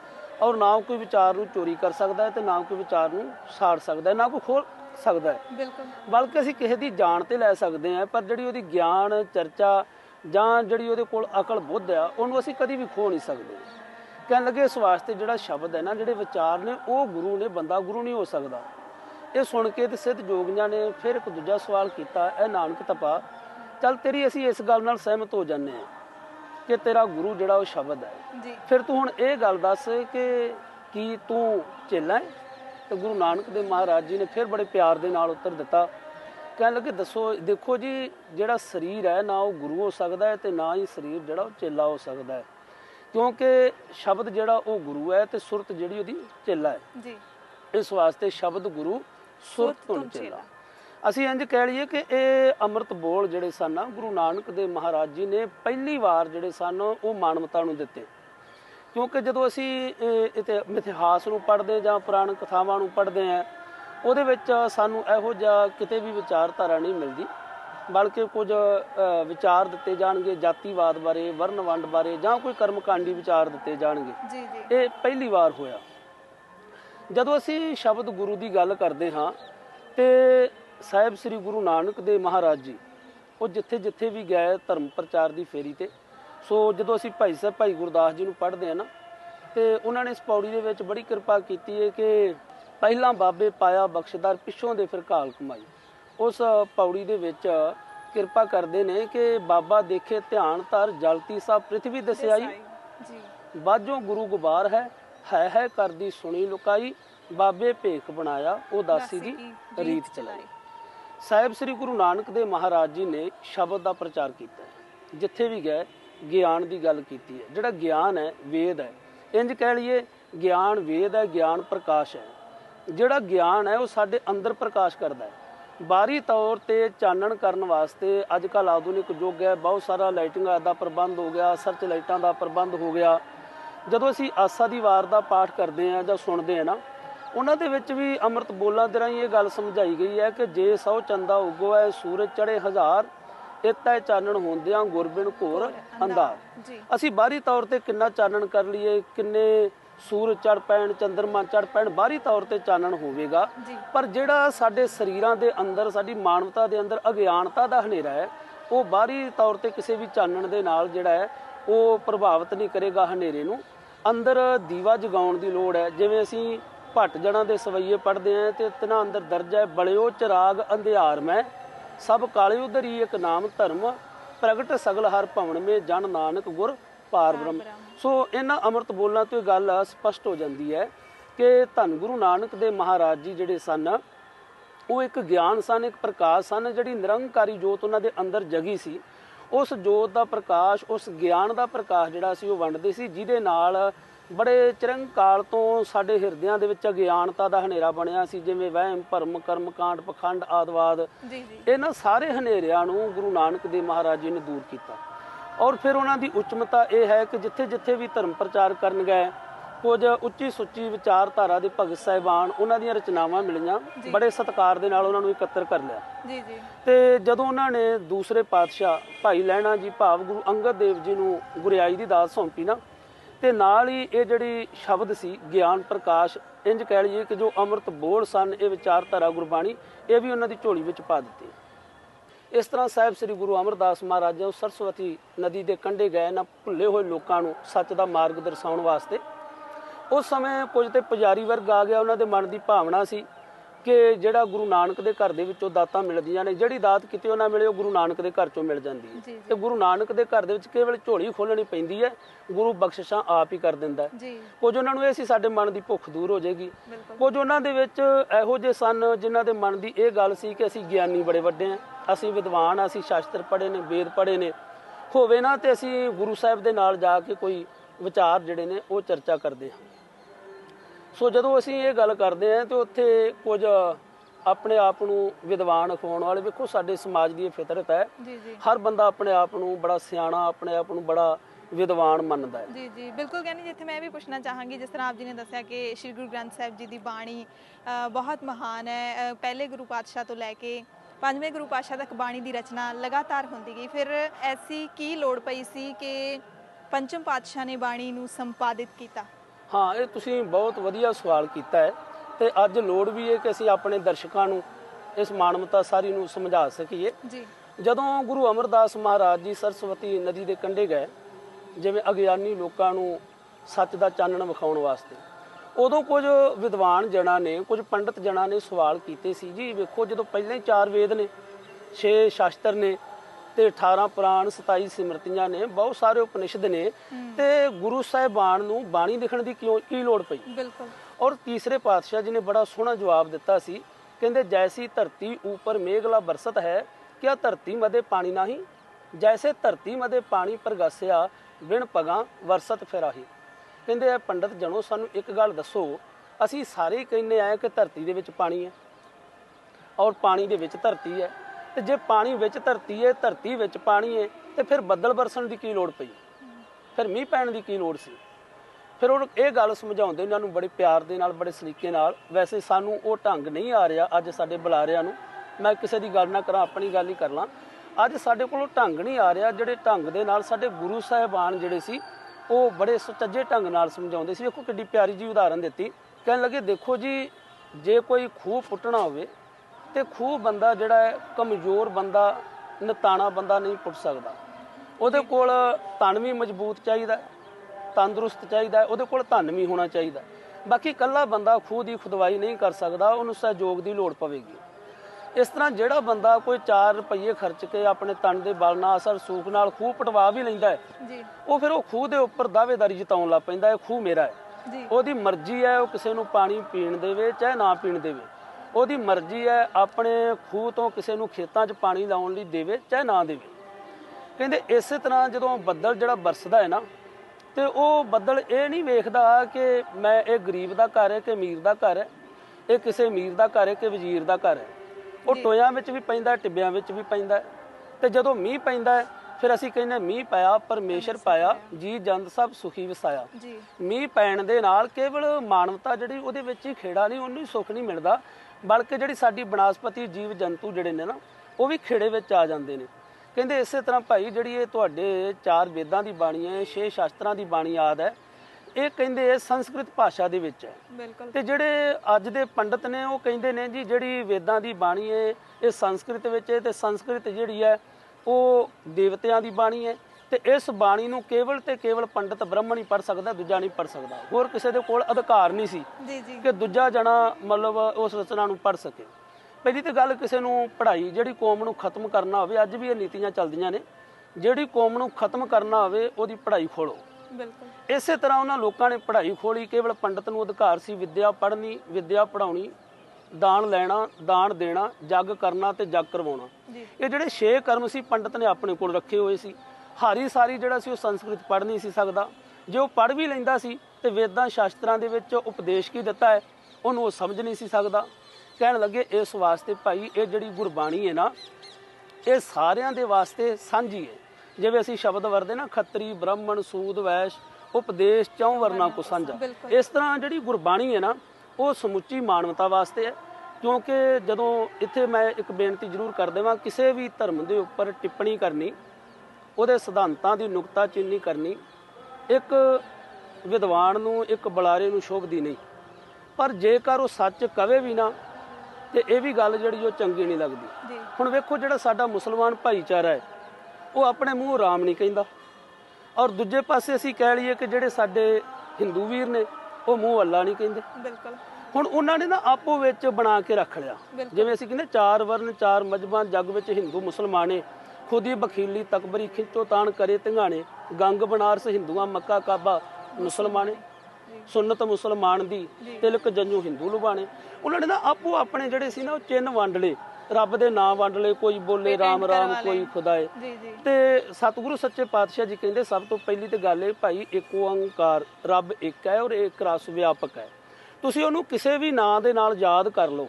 B: ਔਰ ਨਾ ਕੋਈ ਵਿਚਾਰ ਨੂੰ ਚੋਰੀ ਕਰ ਸਕਦਾ ਹੈ ਤੇ ਨਾ ਕੋਈ ਵਿਚਾਰ ਨੂੰ ਸਾੜ ਸਕਦਾ ਹੈ ਨਾ ਕੋਈ ਖੋਲ ਸਕਦਾ ਹੈ।
A: ਬਿਲਕੁਲ।
B: ਬਲਕਿ ਅਸੀਂ ਕਿਸੇ ਦੀ ਜਾਣ ਤੇ ਲੈ ਸਕਦੇ ਹਾਂ ਪਰ ਜਿਹੜੀ ਉਹਦੀ ਗਿਆਨ ਚਰਚਾ ਜਾਂ ਜਿਹੜੀ ਉਹਦੇ ਕੋਲ ਅਕਲ ਬੁੱਧ ਆ ਉਹਨੂੰ ਅਸੀਂ ਕਦੀ ਵੀ ਖੋ ਨਹੀਂ ਸਕਦੇ। ਕਹਿਣ ਲੱਗੇ ਇਸ ਵਾਸਤੇ ਜਿਹੜਾ ਸ਼ਬਦ ਹੈ ਨਾ ਜਿਹੜੇ ਵਿਚਾਰ ਨੇ ਉਹ ਗੁਰੂ ਨੇ ਬੰਦਾ ਗੁਰੂ ਨਹੀਂ ਹੋ ਸਕਦਾ। ਇਹ ਸੁਣ ਕੇ ਤੇ ਸਿੱਧ ਜੋਗੀਆਂ ਨੇ ਫਿਰ ਇੱਕ ਦੂਜਾ ਸਵਾਲ ਕੀਤਾ ਇਹ ਨਾਨਕ ਤਪਾ ਚੱਲ ਤੇਰੀ ਅਸੀਂ ਇਸ ਗੱਲ ਨਾਲ ਸਹਿਮਤ ਹੋ ਜਾਂਦੇ ਹਾਂ ਕਿ ਤੇਰਾ ਗੁਰੂ ਜਿਹੜਾ ਉਹ ਸ਼ਬਦ ਹੈ।
A: ਜੀ।
B: ਫਿਰ ਤੂੰ ਹੁਣ ਇਹ ਗੱਲ ਦੱਸ ਕਿ ਕੀ ਤੂੰ ਚੇਲਾ ਹੈ? ਤੇ ਗੁਰੂ ਨਾਨਕ ਦੇਵ ਮਹਾਰਾਜ ਜੀ ਨੇ ਫਿਰ ਬੜੇ ਪਿਆਰ ਦੇ ਨਾਲ ਉੱਤਰ ਦਿੱਤਾ। ਕਹਿਣ ਲੱਗੇ ਦੱਸੋ ਦੇਖੋ ਜੀ ਜਿਹੜਾ ਸਰੀਰ ਹੈ ਨਾ ਉਹ ਗੁਰੂ ਹੋ ਸਕਦਾ ਹੈ ਤੇ ਨਾ ਹੀ ਸਰੀਰ ਜਿਹੜਾ ਉਹ ਚੇਲਾ ਹੋ ਸਕਦਾ ਹੈ। ਕਿਉਂਕਿ ਸ਼ਬਦ ਜਿਹੜਾ ਉਹ ਗੁਰੂ ਹੈ ਤੇ ਸੁਰਤ ਜਿਹੜੀ ਉਹਦੀ ਚੇਲਾ ਹੈ।
A: ਜੀ।
B: ਇਸ ਵਾਸਤੇ ਸ਼ਬਦ ਗੁਰੂ ਸੁਰਤ ਤੋਂ ਚੇਲਾ। ਅਸੀਂ ਇੰਜ ਕਹਿ ਲਈਏ ਕਿ ਇਹ ਅੰਮ੍ਰਿਤ ਬੋਲ ਜਿਹੜੇ ਸਨ ਨਾ ਗੁਰੂ ਨਾਨਕ ਦੇਵ ਮਹਾਰਾਜ ਜੀ ਨੇ ਪਹਿਲੀ ਵਾਰ ਜਿਹੜੇ ਸਨ ਉਹ ਮਾਨਵਤਾ ਨੂੰ ਦਿੱਤੇ। ਕਿਉਂਕਿ ਜਦੋਂ ਅਸੀਂ ਇਤਿਹਾਸ ਨੂੰ ਪੜ੍ਹਦੇ ਜਾਂ ਪੁਰਾਣ ਕਥਾਵਾਂ ਨੂੰ ਪੜ੍ਹਦੇ ਆ ਉਹਦੇ ਵਿੱਚ ਸਾਨੂੰ ਇਹੋ ਜਿਹਾ ਕਿਤੇ ਵੀ ਵਿਚਾਰਧਾਰਾ ਨਹੀਂ ਮਿਲਦੀ। ਬਲਕਿ ਕੁਝ ਵਿਚਾਰ ਦਿੱਤੇ ਜਾਣਗੇ ਜਾਤੀਵਾਦ ਬਾਰੇ ਵਰਨ ਵੰਡ ਬਾਰੇ ਜਾਂ ਕੋਈ ਕਰਮਕਾਂਡੀ ਵਿਚਾਰ ਦਿੱਤੇ ਜਾਣਗੇ।
A: ਜੀ ਜੀ।
B: ਇਹ ਪਹਿਲੀ ਵਾਰ ਹੋਇਆ। ਜਦੋਂ ਅਸੀਂ ਸ਼ਬਦ ਗੁਰੂ ਦੀ ਗੱਲ ਕਰਦੇ ਹਾਂ ਤੇ ਸਾਹਿਬ ਸ੍ਰੀ ਗੁਰੂ ਨਾਨਕ ਦੇਵ ਮਹਾਰਾਜ ਜੀ ਉਹ ਜਿੱਥੇ ਜਿੱਥੇ ਵੀ ਗਏ ਧਰਮ ਪ੍ਰਚਾਰ ਦੀ ਫੇਰੀ ਤੇ ਸੋ ਜਦੋਂ ਅਸੀਂ ਭਾਈ ਸਾਹਿਬ ਭਾਈ ਗੁਰਦਾਸ ਜੀ ਨੂੰ ਪੜ੍ਹਦੇ ਆ ਨਾ ਤੇ ਉਹਨਾਂ ਨੇ ਇਸ ਪੌੜੀ ਦੇ ਵਿੱਚ ਬੜੀ ਕਿਰਪਾ ਕੀਤੀ ਹੈ ਕਿ ਪਹਿਲਾਂ ਬਾਬੇ ਪਾਇਆ ਬਖਸ਼ਦਾਰ ਪਿੱਛੋਂ ਦੇ ਫਿਰ ਘਾਲ ਕਮਾਈ ਉਸ ਪੌੜੀ ਦੇ ਵਿੱਚ ਕਿਰਪਾ ਕਰਦੇ ਨੇ ਕਿ ਬਾਬਾ ਦੇਖੇ ਧਿਆਨ ਧਰ ਜਲਤੀ ਸਾ ਪ੍ਰithvi ਦਸਿਆਈ
A: ਜੀ।
B: ਬਾਝੋਂ ਗੁਰੂ ਗੁਬਾਰ ਹੈ ਹੈ ਹੈ ਕਰਦੀ ਸੁਣੀ ਲੁਕਾਈ ਬਾਬੇ ਭੇਖ ਬਣਾਇਆ ਉਹ ਦਾਸੀ ਦੀ ਰੀਤ ਚਲਾਈ। ਸਾਹਿਬ ਸ੍ਰੀ ਗੁਰੂ ਨਾਨਕ ਦੇਵ ਮਹਾਰਾਜ ਜੀ ਨੇ ਸ਼ਬਦ ਦਾ ਪ੍ਰਚਾਰ ਕੀਤਾ। ਜਿੱਥੇ ਵੀ ਗਏ ਗਿਆਨ ਦੀ ਗੱਲ ਕੀਤੀ ਹੈ। ਜਿਹੜਾ ਗਿਆਨ ਹੈ, ਵੇਦ ਹੈ। ਇੰਜ ਕਹਿ ਲਈਏ, ਗਿਆਨ ਵੇਦ ਹੈ, ਗਿਆਨ ਪ੍ਰਕਾਸ਼ ਹੈ। ਜਿਹੜਾ ਗਿਆਨ ਹੈ, ਉਹ ਸਾਡੇ ਅੰਦਰ ਪ੍ਰਕਾਸ਼ ਕਰਦਾ ਹੈ। ਬਾਹਰੀ ਤੌਰ ਤੇ ਚਾਨਣ ਕਰਨ ਵਾਸਤੇ ਅੱਜ ਕੱਲ ਆਧੁਨਿਕ ਯੁੱਗ ਹੈ। ਬਹੁਤ ਸਾਰਾ ਲਾਈਟਿੰਗਾਂ ਦਾ ਪ੍ਰਬੰਧ ਹੋ ਗਿਆ, ਸਰਚ ਲਾਈਟਾਂ ਦਾ ਪ੍ਰਬੰਧ ਹੋ ਗਿਆ। ਜਦੋਂ ਅਸੀਂ ਆਸਾ ਦੀ ਵਾਰ ਦਾ ਪਾਠ ਕਰਦੇ ਹਾਂ ਜਾਂ ਸੁਣਦੇ ਹਾਂ ਨਾ, ਉਹਨਾਂ ਦੇ ਵਿੱਚ ਵੀ ਅੰਮ੍ਰਿਤ ਬੋਲਾਂ ਦੇ ਰਾਹੀਂ ਇਹ ਗੱਲ ਸਮਝਾਈ ਗਈ ਹੈ ਕਿ ਜੇ ਸੌ ਚੰਦਾ ਉਗੋਏ ਸੂਰਜ ਚੜੇ ਹਜ਼ਾਰ ਇਤੈ ਚਾਨਣ ਹੁੰਦਿਆਂ ਗੁਰਬਿਨ ਘੋਰ ਅੰਧਾਰ।
A: ਜੀ।
B: ਅਸੀਂ ਬਾਹਰੀ ਤੌਰ ਤੇ ਕਿੰਨਾ ਚਾਨਣ ਕਰ ਲਈਏ ਕਿੰਨੇ ਸੂਰਜ ਚੜ ਪੈਣ ਚੰਦਰਮਾ ਚੜ ਪੈਣ ਬਾਹਰੀ ਤੌਰ ਤੇ ਚਾਨਣ ਹੋਵੇਗਾ। ਪਰ ਜਿਹੜਾ ਸਾਡੇ ਸਰੀਰਾਂ ਦੇ ਅੰਦਰ ਸਾਡੀ ਮਾਨਵਤਾ ਦੇ ਅੰਦਰ ਅਗਿਆਨਤਾ ਦਾ ਹਨੇਰਾ ਹੈ ਉਹ ਬਾਹਰੀ ਤੌਰ ਤੇ ਕਿਸੇ ਵੀ ਚਾਨਣ ਦੇ ਨਾਲ ਜਿਹੜਾ ਹੈ ਉਹ ਪ੍ਰਭਾਵਿਤ ਨਹੀਂ ਕਰੇਗਾ ਹਨੇਰੇ ਨੂੰ। ਅੰਦਰ ਦੀਵਾ ਜਗਾਉਣ ਦੀ ਲੋੜ ਹੈ। ਜਿਵੇਂ ਅਸੀਂ ਭੱਟ ਜਣਾ ਦੇ ਸਵਈਏ ਪੜ੍ਹਦੇ ਆਂ ਤੇ ਤਿਨਾ ਅੰਦਰ ਦਰਜ ਹੈ ਬਲਿਓ ਚਰਾਗ ਅੰਧਿਆਰ ਮੈਂ ਸਭ ਕਾਲੇ ਉਧਰੀ ਇੱਕ ਨਾਮ ਧਰਮ ਪ੍ਰਗਟ ਸਗਲ ਹਰ ਭਵਨ ਮੇ ਜਨ ਨਾਨਕ ਗੁਰ ਪਾਰ ਬ੍ਰਹਮ। ਸੋ ਇਹਨਾਂ ਅੰਮ੍ਰਿਤ ਬੋਲਾਂ ਤੋਂ ਇਹ ਗੱਲ ਸਪਸ਼ਟ ਹੋ ਜਾਂਦੀ ਹੈ ਕਿ ਧੰਨ ਗੁਰੂ ਨਾਨਕ ਦੇ ਮਹਾਰਾਜ ਜੀ ਜਿਹੜੇ ਸਨ ਉਹ ਇੱਕ ਗਿਆਨ ਸਨ ਇੱਕ ਪ੍ਰਕਾਸ਼ ਸਨ ਜਿਹੜੀ ਨਿਰੰਕਾਰੀ ਜੋਤ ਉਹਨਾਂ ਦੇ ਅੰਦਰ ਜਗੀ ਸੀ। ਉਸ ਜੋਤ ਦਾ ਪ੍ਰਕਾਸ਼ ਉਸ ਗਿਆਨ ਦਾ ਪ੍ਰਕਾਸ਼ ਜਿਹੜਾ ਸੀ ਉਹ ਵੰਡਦੇ ਸੀ ਜਿਹਦੇ ਨਾਲ ਬੜੇ ਚਿਰੰਗ ਕਾਲ ਤੋਂ ਸਾਡੇ ਹਿਰਦਿਆਂ ਦੇ ਵਿੱਚ ਅਗਿਆਨਤਾ ਦਾ ਹਨੇਰਾ ਬਣਿਆ ਸੀ ਜਿਵੇਂ ਵਹਿਮ ਭਰਮ ਕਰਮ ਕਾਂਡ ਪਖੰਡ ਆਦਵਾਦ। ਇਹਨਾਂ ਸਾਰੇ ਹਨੇਰਿਆਂ ਨੂੰ ਗੁਰੂ ਨਾਨਕ ਦੇਵ ਮਹਾਰਾਜ ਜੀ ਨੇ ਦੂਰ ਕੀਤਾ। ਔਰ ਫਿਰ ਉਹਨਾਂ ਦੀ ਉੱਚਮਤਾ ਇਹ ਹੈ ਕਿ ਜਿੱਥੇ ਜਿੱਥੇ ਵੀ ਧਰਮ ਪ੍ਰਚਾਰ ਕਰਨ ਗਏ ਕੁਝ ਉੱਚੀ ਸੁੱਚੀ ਵਿਚਾਰਧਾਰਾ ਦੇ ਭਗਤ ਸਾਹਿਬਾਨ ਉਹਨਾਂ ਦੀਆਂ ਰਚਨਾਵਾਂ ਮਿਲੀਆਂ। ਬੜੇ ਸਤਿਕਾਰ ਦੇ ਨਾਲ ਉਹਨਾਂ ਨੂੰ ਇਕੱਤਰ ਕਰ ਲਿਆ।
A: ਜੀ ਜੀ।
B: ਤੇ ਜਦੋਂ ਉਹਨਾਂ ਨੇ ਦੂਸਰੇ ਪਾਤਸ਼ਾਹ ਭਾਈ ਲਹਿਣਾ ਜੀ ਭਾਵ ਗੁਰੂ ਅੰਗਦ ਦੇਵ ਜੀ ਨੂੰ ਗੁਰਿਆਈ ਦੀ ਦਾਤ ਸੌਂਪੀ ਨਾ ਤੇ ਨਾਲ ਹੀ ਇਹ ਜਿਹੜੀ ਸ਼ਬਦ ਸੀ, ਗਿਆਨ ਪ੍ਰਕਾਸ਼ ਇੰਜ ਕਹਿ ਲਈਏ ਕਿ ਜੋ ਅੰਮ੍ਰਿਤ ਬੋਲ ਸਨ, ਇਹ ਵਿਚਾਰਧਾਰਾ ਗੁਰਬਾਣੀ, ਇਹ ਵੀ ਉਹਨਾਂ ਦੀ ਝੋਲੀ ਵਿੱਚ ਪਾ ਦਿੱਤੀ। ਇਸ ਤਰ੍ਹਾਂ ਸਾਹਿਬ ਸ੍ਰੀ ਗੁਰੂ ਅਮਰਦਾਸ ਮਹਾਰਾਜ ਜੀ ਸਰਸਵਤੀ ਨਦੀ ਦੇ ਕੰਢੇ ਗਏ ਨਾ ਭੁੱਲੇ ਹੋਏ ਲੋਕਾਂ ਨੂੰ ਸੱਚ ਦਾ ਮਾਰਗ ਦਰਸਾਉਣ ਵਾਸਤੇ। ਉਸ ਸਮੇਂ ਕੁਝ ਤੇ ਪੁਜਾਰੀ ਵਰਗ ਆ ਗਿਆ, ਉਹਨਾਂ ਦੇ ਮਨ ਦੀ ਭਾਵਨਾ ਸੀ ਕਿ ਜਿਹੜਾ ਗੁਰੂ ਨਾਨਕ ਦੇ ਘਰ ਦੇ ਵਿੱਚੋਂ ਦਾਤਾਂ ਮਿਲਦੀਆਂ ਨੇ ਜਿਹੜੀ ਦਾਤ ਕਿਤੇ ਉਹਨਾਂ ਮਿਲੇ ਉਹ ਗੁਰੂ ਨਾਨਕ ਦੇ ਘਰ ਚੋਂ ਮਿਲ ਜਾਂਦੀ ਹੈ। ਤੇ ਗੁਰੂ ਨਾਨਕ ਦੇ ਘਰ ਦੇ ਵਿੱਚ ਕੇਵਲ ਝੋਲੀ ਖੋਲਣੀ ਪੈਂਦੀ ਹੈ ਗੁਰੂ ਬਖਸ਼ਿਸ਼ਾਂ ਆਪ ਹੀ ਕਰ ਦਿੰਦਾ ਹੈ। ਕੁਝ ਉਹਨਾਂ ਨੂੰ ਇਹ ਸੀ ਸਾਡੇ ਮਨ ਦੀ ਭੁੱਖ ਦੂਰ ਹੋ ਜਾਏਗੀ। ਕੁਝ ਉਹਨਾਂ ਦੇ ਵਿੱਚ ਇਹੋ ਜਿਹੇ ਸਨ ਜਿਨ੍ਹਾਂ ਦੇ ਮਨ ਦੀ ਇਹ ਗੱਲ ਸੀ ਕਿ ਅਸੀਂ ਗਿਆਨੀ ਬੜੇ ਵੱਡੇ ਹਾਂ ਅਸੀਂ ਵਿਦਵਾਨ ਹਾਂ, ਅਸੀਂ ਸ਼ਾਸਤਰ ਪੜ੍ਹੇ ਨੇ ਵੇਦ ਪੜ੍ਹੇ ਨੇ। ਹੋਵੇ ਨਾ ਤੇ ਅਸੀਂ ਗੁਰੂ ਸਾਹਿਬ ਦੇ ਨਾਲ ਜਾ ਕੇ ਕੋਈ ਵਿਚਾਰ ਜਿਹੜੇ ਨੇ ਉਹ ਚਰਚਾ ਕਰਦੇ ਹਾਂ। ਸੋ ਜਦੋਂ ਅਸੀਂ ਇਹ ਗੱਲ ਕਰਦੇ ਹਾਂ ਤੇ ਉੱਥੇ ਕੁਝ ਆਪਣੇ ਆਪ ਨੂੰ ਵਿਦਵਾਨ ਅਖਵਾਉਣ ਵਾਲੇ ਵੇਖੋ ਸਾਡੇ ਸਮਾਜ ਦੀ ਇਹ ਫਿਤਰਤ ਹੈ। ਹਰ ਬੰਦਾ ਆਪਣੇ ਆਪ ਨੂੰ ਬੜਾ ਸਿਆਣਾ ਆਪਣੇ ਆਪ ਨੂੰ ਬੜਾ ਵਿਦਵਾਨ ਮੰਨਦਾ ਹੈ।
A: ਜੀ ਜੀ। ਬਿਲਕੁਲ ਕਹਿੰਦੀ ਜਿੱਥੇ ਮੈਂ ਵੀ ਪੁੱਛਣਾ ਚਾਹਾਂਗੀ ਜਿਸ ਤਰ੍ਹਾਂ ਆਪ ਜੀ ਨੇ ਦੱਸਿਆ ਕਿ ਸ੍ਰੀ ਗੁਰੂ ਗ੍ਰੰਥ ਸਾਹਿਬ ਜੀ ਦੀ ਬਾਣੀ ਬਹੁਤ ਮਹਾਨ ਹੈ। ਪਹਿਲੇ ਗੁਰੂ ਪਾਤਸ਼ਾਹ ਤੋਂ ਲੈ ਕੇ ਪੰਜਵੇਂ ਗੁਰੂ ਪਾਤਸ਼ਾਹ ਤੱਕ ਬਾਣੀ ਦੀ ਰਚਨਾ ਲਗਾਤਾਰ ਹੁੰਦੀ ਗਈ। ਫਿਰ ਐਸੀ ਕੀ ਲੋੜ ਪਈ ਸੀ ਕਿ ਪੰਚਮ ਪਾਤਸ਼ਾਹ ਨੇ ਬਾਣੀ ਨੂੰ ਸੰਪਾਦਿਤ ਕੀਤਾ?
B: ਹਾਂ ਇਹ ਤੁਸੀਂ ਬਹੁਤ ਵਧੀਆ ਸਵਾਲ ਕੀਤਾ ਹੈ ਤੇ ਅੱਜ ਲੋੜ ਵੀ ਹੈ ਕਿ ਅਸੀਂ ਆਪਣੇ ਦਰਸ਼ਕਾਂ ਨੂੰ ਇਸ ਮਾਨਵਤਾ ਸਾਰੀ ਨੂੰ ਸਮਝਾ ਸਕੀਏ।
A: ਜੀ।
B: ਜਦੋਂ ਗੁਰੂ ਅਮਰਦਾਸ ਮਹਾਰਾਜ ਜੀ ਸਰਸਵਤੀ ਨਦੀ ਦੇ ਕੰਢੇ ਗਏ ਜਿਵੇਂ ਅਗਿਆਨੀ ਲੋਕਾਂ ਨੂੰ ਸੱਚ ਦਾ ਚਾਨਣ ਵਿਖਾਉਣ ਵਾਸਤੇ ਉਦੋਂ ਕੁਝ ਵਿਦਵਾਨ ਜਣਾ ਨੇ ਕੁਝ ਪੰਡਤ ਜਣਾ ਨੇ ਸਵਾਲ ਕੀਤੇ ਸੀ ਜੀ ਵੇਖੋ ਜਦੋਂ ਪਹਿਲਾਂ ਹੀ ਚਾਰ ਵੇਦ ਨੇ 6 ਸ਼ਾਸਤਰ ਨੇ ਤੇ 18 ਪੁਰਾਣ 27 ਸਿਮਰਤੀਆਂ ਨੇ ਬਹੁਤ ਸਾਰੇ ਉਪਨਿਸ਼ਦ ਨੇ ਤੇ ਗੁਰੂ ਸਾਹਿਬਾਨ ਨੂੰ ਬਾਣੀ ਲਿਖਣ ਦੀ ਕਿਉਂ ਕੀ ਲੋੜ ਪਈ?
A: ਬਿਲਕੁਲ।
B: ਔਰ ਤੀਸਰੇ ਪਾਤਸ਼ਾਹ ਜੀ ਨੇ ਬੜਾ ਸੋਹਣਾ ਜਵਾਬ ਦਿੱਤਾ ਸੀ ਕਹਿੰਦੇ ਜੈਸੀ ਧਰਤੀ ਉੱਪਰ ਮੇਘਲਾ ਬਰਸਤ ਹੈ ਕਿਆ ਧਰਤੀ ਮਦੇ ਪਾਣੀ ਨਹੀਂ? ਜੈਸੇ ਧਰਤੀ ਮਦੇ ਪਾਣੀ ਪ੍ਰਗਾਸਿਆ ਵਿਣ ਪਗਾ ਵਰਸਤ ਫਿਰਾਹੀ। ਕਹਿੰਦੇ ਆ ਪੰਡਤ ਜਣੋ ਸਾਨੂੰ ਇੱਕ ਗੱਲ ਦੱਸੋ ਅਸੀਂ ਸਾਰੇ ਹੀ ਕਹਿੰਦੇ ਆ ਕਿ ਧਰਤੀ ਦੇ ਵਿੱਚ ਪਾਣੀ ਹੈ। ਔਰ ਪਾਣੀ ਦੇ ਵਿੱਚ ਧਰਤੀ ਹੈ। ਤੇ ਜੇ ਪਾਣੀ ਵਿੱਚ ਧਰਤੀ ਹੈ ਧਰਤੀ ਵਿੱਚ ਪਾਣੀ ਹੈ ਤੇ ਫਿਰ ਬੱਦਲ ਬਰਸਣ ਦੀ ਕੀ ਲੋੜ ਪਈ? ਫਿਰ ਮੀਂਹ ਪੈਣ ਦੀ ਕੀ ਲੋੜ ਸੀ? ਫਿਰ ਉਹ ਇਹ ਗੱਲ ਸਮਝਾਉਂਦੇ ਉਹਨਾਂ ਨੂੰ ਬੜੇ ਪਿਆਰ ਦੇ ਨਾਲ, ਬੜੇ ਸਲੀਕੇ ਨਾਲ, ਵੈਸੇ ਸਾਨੂੰ ਉਹ ਢੰਗ ਨਹੀਂ ਆ ਰਿਹਾ ਅੱਜ ਸਾਡੇ ਬੁਲਾਰਿਆਂ ਨੂੰ। ਮੈਂ ਕਿਸੇ ਦੀ ਗੱਲ ਨਾ ਕਰਾਂ, ਆਪਣੀ ਗੱਲ ਹੀ ਕਰ ਲਾਂ। ਅੱਜ ਸਾਡੇ ਕੋਲ ਉਹ ਢੰਗ ਨਹੀਂ ਆ ਰਿਹਾ, ਜਿਹੜੇ ਢੰਗ ਦੇ ਨਾਲ ਸਾਡੇ ਗੁਰੂ ਸਾਹਿਬਾਨ ਜਿਹੜੇ ਸੀ, ਉਹ ਬੜੇ ਸੁਚੱਜੇ ਢੰਗ ਨਾਲ ਸਮਝਾਉਂਦੇ ਸੀ। ਵੇਖੋ ਕਿੱਡੀ ਪਿਆਰੀ ਜੀ ਉਦਾਹਰਨ ਦਿੱਤੀ। ਕਹਿਣ ਲੱਗੇ, ਦੇਖੋ ਜੀ, ਜੇ ਕੋਈ ਖੂਹ ਪੁੱਟਣਾ ਹੋਵੇ ਤੇ ਖੂਹ ਬੰਦਾ ਜਿਹੜਾ ਹੈ ਕਮਜ਼ੋਰ ਬੰਦਾ ਨਤਾਣਾ ਬੰਦਾ ਨਹੀਂ ਪੁੱਟ ਸਕਦਾ। ਉਹਦੇ ਕੋਲ ਤਨ ਵੀ ਮਜ਼ਬੂਤ ਚਾਹੀਦਾ ਤੰਦਰੁਸਤ ਚਾਹੀਦਾ ਉਹਦੇ ਕੋਲ ਧਨ ਵੀ ਹੋਣਾ ਚਾਹੀਦਾ। ਬਾਕੀ ਕੱਲਾ ਬੰਦਾ ਖੂਹ ਦੀ ਖੁਦਵਾਈ ਨਹੀਂ ਕਰ ਸਕਦਾ ਉਹਨੂੰ ਸਹਿਯੋਗ ਦੀ ਲੋੜ ਪਵੇਗੀ। ਇਸ ਤਰ੍ਹਾਂ ਜਿਹੜਾ ਬੰਦਾ ਕੋਈ 4 ਰੁਪਏ ਖਰਚ ਕੇ ਆਪਣੇ ਤਨ ਦੇ ਬਲ ਨਾਲ ਅਸਰ ਸੂਖ ਨਾਲ ਖੂਹ ਪਟਵਾ ਵੀ ਲੈਂਦਾ ਹੈ
A: ਜੀ।
B: ਉਹ ਫਿਰ ਉਹ ਖੂਹ ਦੇ ਉੱਪਰ ਦਾਅਵੇਦਾਰੀ ਜਤਾਉਣ ਲੱਗ ਪੈਂਦਾ ਹੈ ਖੂਹ ਮੇਰਾ ਹੈ।
A: ਜੀ।
B: ਉਹਦੀ ਮਰਜ਼ੀ ਹੈ ਉਹ ਕਿਸੇ ਨੂੰ ਪਾਣੀ ਪੀਣ ਦੇਵੇ ਚਾਹੇ ਨਾ ਪੀਣ ਦੇਵੇ। ਉਹਦੀ ਮਰਜ਼ੀ ਹੈ ਆਪਣੇ ਖੂਹ ਤੋਂ ਕਿਸੇ ਨੂੰ ਖੇਤਾਂ 'ਚ ਪਾਣੀ ਲਾਉਣ ਲਈ ਦੇਵੇ ਚਾਹੇ ਨਾ ਦੇਵੇ। ਕਹਿੰਦੇ ਇਸੇ ਤਰ੍ਹਾਂ ਜਦੋਂ ਬੱਦਲ ਜਿਹੜਾ ਬਰਸਦਾ ਹੈ ਨਾ ਤੇ ਉਹ ਬੱਦਲ ਇਹ ਨਹੀਂ ਵੇਖਦਾ ਕਿ ਮੈਂ ਇਹ ਗਰੀਬ ਦਾ ਘਰ ਹੈ ਕਿ ਅਮੀਰ ਦਾ ਘਰ ਹੈ ਇਹ ਕਿਸੇ ਅਮੀਰ ਦਾ ਘਰ ਹੈ ਕਿ ਵਜ਼ੀਰ ਦਾ ਘਰ ਹੈ। ਉਹ ਟੋਇਆਂ ਵਿੱਚ ਵੀ ਪੈਂਦਾ ਟਿੱਬਿਆਂ ਵਿੱਚ ਵੀ ਪੈਂਦਾ। ਤੇ ਜਦੋਂ ਮੀਂਹ ਪੈਂਦਾ ਹੈ ਫਿਰ ਅਸੀਂ ਕਹਿੰਦੇ ਮੀਂਹ ਪਾਇਆ ਪਰਮੇਸ਼ਰ ਪਾਇਆ ਜੀ ਜੰਦ ਸਭ ਸੁਖੀ ਵਸਾਇਆ।
A: ਜੀ।
B: ਮੀਂਹ ਪੈਣ ਦੇ ਨਾਲ ਕੇਵਲ ਮਾਨਵਤਾ ਜਿਹੜੀ ਉਹਦੇ ਵਿੱਚ ਹੀ ਖੇੜਾ ਨਹੀਂ ਉਹਨੂੰ ਹੀ ਸੁੱਖ ਨਹੀਂ ਮਿਲਦਾ। ਬਲਕਿ ਜਿਹੜੀ ਸਾਡੀ ਬਨਸਪਤੀ ਜੀਵ ਜੰਤੂ ਜਿਹੜੇ ਨੇ ਨਾ ਉਹ ਵੀ ਖੇੜੇ ਵਿੱਚ ਆ ਜਾਂਦੇ ਨੇ। ਕਹਿੰਦੇ ਇਸੇ ਤਰ੍ਹਾਂ ਭਾਈ ਜਿਹੜੀ ਇਹ ਤੁਹਾਡੇ ਚਾਰ ਵੇਦਾਂ ਦੀ ਬਾਣੀ ਹੈ ਛੇ ਸ਼ਾਸਤਰਾਂ ਦੀ ਬਾਣੀ ਆਦ ਹੈ ਇਹ ਕਹਿੰਦੇ ਇਹ ਸੰਸਕ੍ਰਿਤ ਭਾਸ਼ਾ ਦੇ ਵਿੱਚ ਹੈ।
A: ਬਿਲਕੁਲ।
B: ਤੇ ਜਿਹੜੇ ਅੱਜ ਦੇ ਪੰਡਤ ਨੇ ਉਹ ਕਹਿੰਦੇ ਨੇ ਜੀ ਜਿਹੜੀ ਵੇਦਾਂ ਦੀ ਬਾਣੀ ਹੈ ਇਹ ਸੰਸਕ੍ਰਿਤ ਵਿੱਚ ਹੈ ਤੇ ਸੰਸਕ੍ਰਿਤ ਜਿਹੜੀ ਹੈ ਉਹ ਦੇਵਤਿਆਂ ਦੀ ਬਾਣੀ ਹੈ। ਤੇ ਇਸ ਬਾਣੀ ਨੂੰ ਕੇਵਲ ਤੇ ਕੇਵਲ ਪੰਡਤ ਬ੍ਰਾਹਮਣ ਹੀ ਪੜ ਸਕਦਾ ਦੂਜਾ ਨਹੀਂ ਪੜ ਸਕਦਾ। ਹੋਰ ਕਿਸੇ ਦੇ ਕੋਲ ਅਧਿਕਾਰ ਨਹੀਂ ਸੀ ਕਿ ਦੂਜਾ ਜਣਾ ਮਤਲਬ ਉਸ ਰਚਨਾ ਨੂੰ ਪੜ ਸਕੇ। ਪਹਿਲੀ ਤੇ ਗੱਲ ਕਿਸੇ ਨੂੰ ਪੜ੍ਹਾਈ ਜਿਹੜੀ ਕੌਮ ਨੂੰ ਖਤਮ ਕਰਨਾ ਹੋਵੇ ਅੱਜ ਵੀ ਇਹ ਨੀਤੀਆਂ ਚੱਲਦੀਆਂ ਨੇ ਜਿਹੜੀ ਕੌਮ ਨੂੰ ਖਤਮ ਕਰਨਾ ਹੋਵੇ ਉਹਦੀ ਪੜ੍ਹਾਈ ਖੋਲੋ
A: ਬਿਲਕੁਲ।
B: ਇਸੇ ਤਰ੍ਹਾਂ ਉਹਨਾਂ ਲੋਕਾਂ ਨੇ ਪੜ੍ਹਾਈ ਖੋਲੀ ਕੇਵਲ ਪੰਡਤ ਨੂੰ ਅਧਿਕਾਰ ਸੀ ਵਿੱਦਿਆ ਪੜ੍ਹਨੀ ਵਿੱਦਿਆ ਪੜਾਉਣੀ ਦਾਨ ਲੈਣਾ ਦਾਨ ਦੇਣਾ ਜੱਗ ਕਰਨਾ ਤੇ ਜੱਗ ਕਰਵਾਉਣਾ। ਇਹ ਜਿਹੜੇ ਛੇ ਕਰਮ ਸੀ ਪੰਡਤ ਨੇ ਆਪਣੇ ਕੋਲ ਰੱਖੇ ਹੋਏ ਸੀ। ਹਾਰੀ ਸਾਰੀ ਜਿਹੜਾ ਸੀ ਉਹ ਸੰਸਕ੍ਰਿਤ ਪੜ੍ਹ ਨਹੀਂ ਸੀ ਸਕਦਾ। ਜੇ ਉਹ ਪੜ੍ਹ ਵੀ ਲੈਂਦਾ ਸੀ ਤੇ ਵੇਦਾਂ ਸ਼ਾਸਤਰਾਂ ਦੇ ਵਿੱਚ ਉਪਦੇਸ਼ ਕੀ ਦਿੱਤਾ ਹੈ ਉਹਨੂੰ ਉਹ ਸਮਝ ਨਹੀਂ ਸੀ ਸਕਦਾ। ਕਹਿਣ ਲੱਗੇ ਇਸ ਵਾਸਤੇ ਭਾਈ ਇਹ ਜਿਹੜੀ ਗੁਰਬਾਣੀ ਹੈ ਨਾ ਇਹ ਸਾਰਿਆਂ ਦੇ ਵਾਸਤੇ ਸਾਂਝੀ ਹੈ। ਜਿਵੇਂ ਅਸੀਂ ਸ਼ਬਦ ਵਰਦੇ ਨਾ ਖੱਤਰੀ ਬ੍ਰਾਹਮਣ ਸੂਦ ਵੈਸ਼ ਉਪਦੇਸ਼ ਚੌਂ ਵਰਨਾ ਕੋ ਸਾਂਝਾ। ਇਸ ਤਰ੍ਹਾਂ ਜਿਹੜੀ ਗੁਰਬਾਣੀ ਹੈ ਨਾ ਉਹ ਸਮੁੱਚੀ ਮਾਨਵਤਾ ਵਾਸਤੇ ਹੈ। ਕਿਉਂਕਿ ਜਦੋਂ ਇੱਥੇ ਮੈਂ ਇੱਕ ਬੇਨਤੀ ਜ਼ਰੂਰ ਕਰ ਦੇਵਾਂ ਕਿਸੇ ਵੀ ਧਰਮ ਦੇ ਉੱਪਰ ਟਿੱਪਣੀ ਕਰਨੀ ਉਹਦੇ ਸਿਧਾਂਤਾਂ ਦੀ ਨੁਕਤਾਚੀਨੀ ਕਰਨੀ ਇੱਕ ਵਿਦਵਾਨ ਨੂੰ ਇੱਕ ਬੁਲਾਰੇ ਨੂੰ ਸ਼ੋਭਦੀ ਨਹੀਂ। ਪਰ ਜੇਕਰ ਉਹ ਸੱਚ ਕਵੇ ਵੀ ਨਾ ਤੇ ਇਹ ਵੀ ਗੱਲ ਜਿਹੜੀ ਉਹ ਚੰਗੀ ਨਹੀਂ ਲੱਗਦੀ। ਹੁਣ ਵੇਖੋ ਜਿਹੜਾ ਸਾਡਾ ਮੁਸਲਮਾਨ ਭਾਈਚਾਰਾ ਹੈ ਉਹ ਆਪਣੇ ਮੂੰਹ ਰਾਮ ਨਹੀਂ ਕਹਿੰਦਾ। ਔਰ ਦੂਜੇ ਪਾਸੇ ਅਸੀਂ ਕਹਿ ਲਈਏ ਕਿ ਜਿਹੜੇ ਸਾਡੇ ਹਿੰਦੂ ਵੀਰ ਨੇ ਉਹ ਮੂੰਹ ਅੱਲਾ ਨਹੀਂ ਕਹਿੰਦੇ।
A: ਬਿਲਕੁਲ।
B: ਹੁਣ ਉਹਨਾਂ ਨੇ ਨਾ ਆਪੋ ਵਿੱਚ ਬਣਾ ਕੇ ਰੱਖ ਲਿਆ। ਜਿਵੇਂ ਅਸੀਂ ਕਹਿੰਦੇ ਚਾਰ ਵਰਨ ਚਾਰ ਮਜਬਾਂ ਜੱਗ ਵਿੱਚ ਹਿੰਦੂ ਮੁਸਲਮਾਨੇ ਖੁਦੀ ਬਖੀਲੀ ਤਕਬਰੀ ਖਿੱਚੋ ਤਾਣ ਕਰੇ ਧੰਗਾਣੇ ਗੰਗ ਬਨਾਰਸ ਹਿੰਦੂਆਂ ਮੱਕਾ ਕਾਬਾ ਮੁਸਲਮਾਨੇ ਸੁਨਨਤ ਮੁਸਲਮਾਨ ਦੀ ਤਿਲਕ ਜੰਜੂ ਹਿੰਦੂ ਲੁਬਾਣੇ ਉਹਨਾਂ ਨੇ ਨਾ ਆਪੋ ਆਪਣੇ ਜਿਹੜੇ ਸੀ ਨਾ ਉਹ ਚਿੰਨ ਵੰਡ ਲਏ। ਰੱਬ ਦੇ ਨਾਮ ਵੰਡ ਲਏ ਕੋਈ ਬੋਲੇ ਰਾਮ ਰਾਮ ਕੋਈ ਖੁਦਾਏ। ਤੇ ਸਤਿਗੁਰੂ ਸੱਚੇ ਪਾਤਸ਼ਾਹ ਜੀ ਕਹਿੰਦੇ ਸਭ ਤੋਂ ਪਹਿਲੀ ਤੇ ਗੱਲ ਇਹ ਭਾਈ ਇੱਕ ਓੰਕਾਰ ਰੱਬ ਇੱਕ ਹੈ ਔਰ ਇੱਕ ਰਸ ਵਿਆਪਕ ਹੈ। ਤੁਸੀਂ ਉਹਨੂੰ ਕਿਸੇ ਵੀ ਨਾਂ ਦੇ ਨਾਲ ਯਾਦ ਕਰ ਲਓ।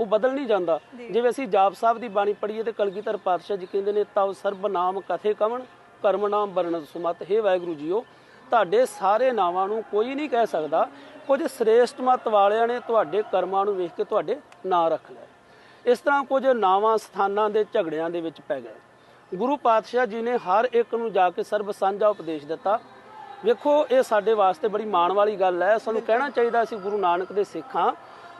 B: ਉਹ ਬਦਲ ਨਹੀਂ ਜਾਂਦਾ। ਜਿਵੇਂ ਅਸੀਂ ਜਾਪ ਸਾਹਿਬ ਦੀ ਬਾਣੀ ਪੜ੍ਹੀਏ ਤੇ ਕਲਗੀਧਰ ਪਾਤਸ਼ਾਹ ਜੀ ਕਹਿੰਦੇ ਨੇ ਤਵ ਸਰਬ ਨਾਮ ਕਥੇ ਕਵਣ ਕਰਮ ਨਾਮ ਵਰਣਨ ਸੁਮਤ ਹੈ ਵਾਹਿਗੁਰੂ ਜੀਓ ਤੁਹਾਡੇ ਸਾਰੇ ਨਾਵਾਂ ਨੂੰ ਕੋਈ ਨਹੀਂ ਕਹਿ ਸਕਦਾ। ਕੁਝ ਸ੍ਰੇਸ਼ਟ ਮਤ ਵਾਲਿਆਂ ਨੇ ਤੁਹਾਡੇ ਕਰਮਾਂ ਨੂੰ ਵੇਖ ਕੇ ਤੁਹਾਡੇ ਨਾਂ ਰੱਖ ਲਏ ਇਸ ਤਰ੍ਹਾਂ ਕੁਝ ਨਾਵਾਂ ਸਥਾਨਾਂ ਦੇ ਝਗੜਿਆਂ ਦੇ ਵਿੱਚ ਪੈ ਗਏ। ਗੁਰੂ ਪਾਤਸ਼ਾਹ ਜੀ ਨੇ ਹਰ ਇੱਕ ਨੂੰ ਜਾ ਕੇ ਸਰਬ ਸਾਂਝਾ ਉਪਦੇਸ਼ ਦਿੱਤਾ। ਵੇਖੋ ਇਹ ਸਾਡੇ ਵਾਸਤੇ ਬੜੀ ਮਾਣ ਵਾਲੀ ਗੱਲ ਹੈ। ਸਾਨੂੰ ਕਹਿਣਾ ਚਾਹੀਦਾ ਸੀ ਗੁਰੂ ਨਾਨਕ ਦੇ ਸਿੱਖਾਂ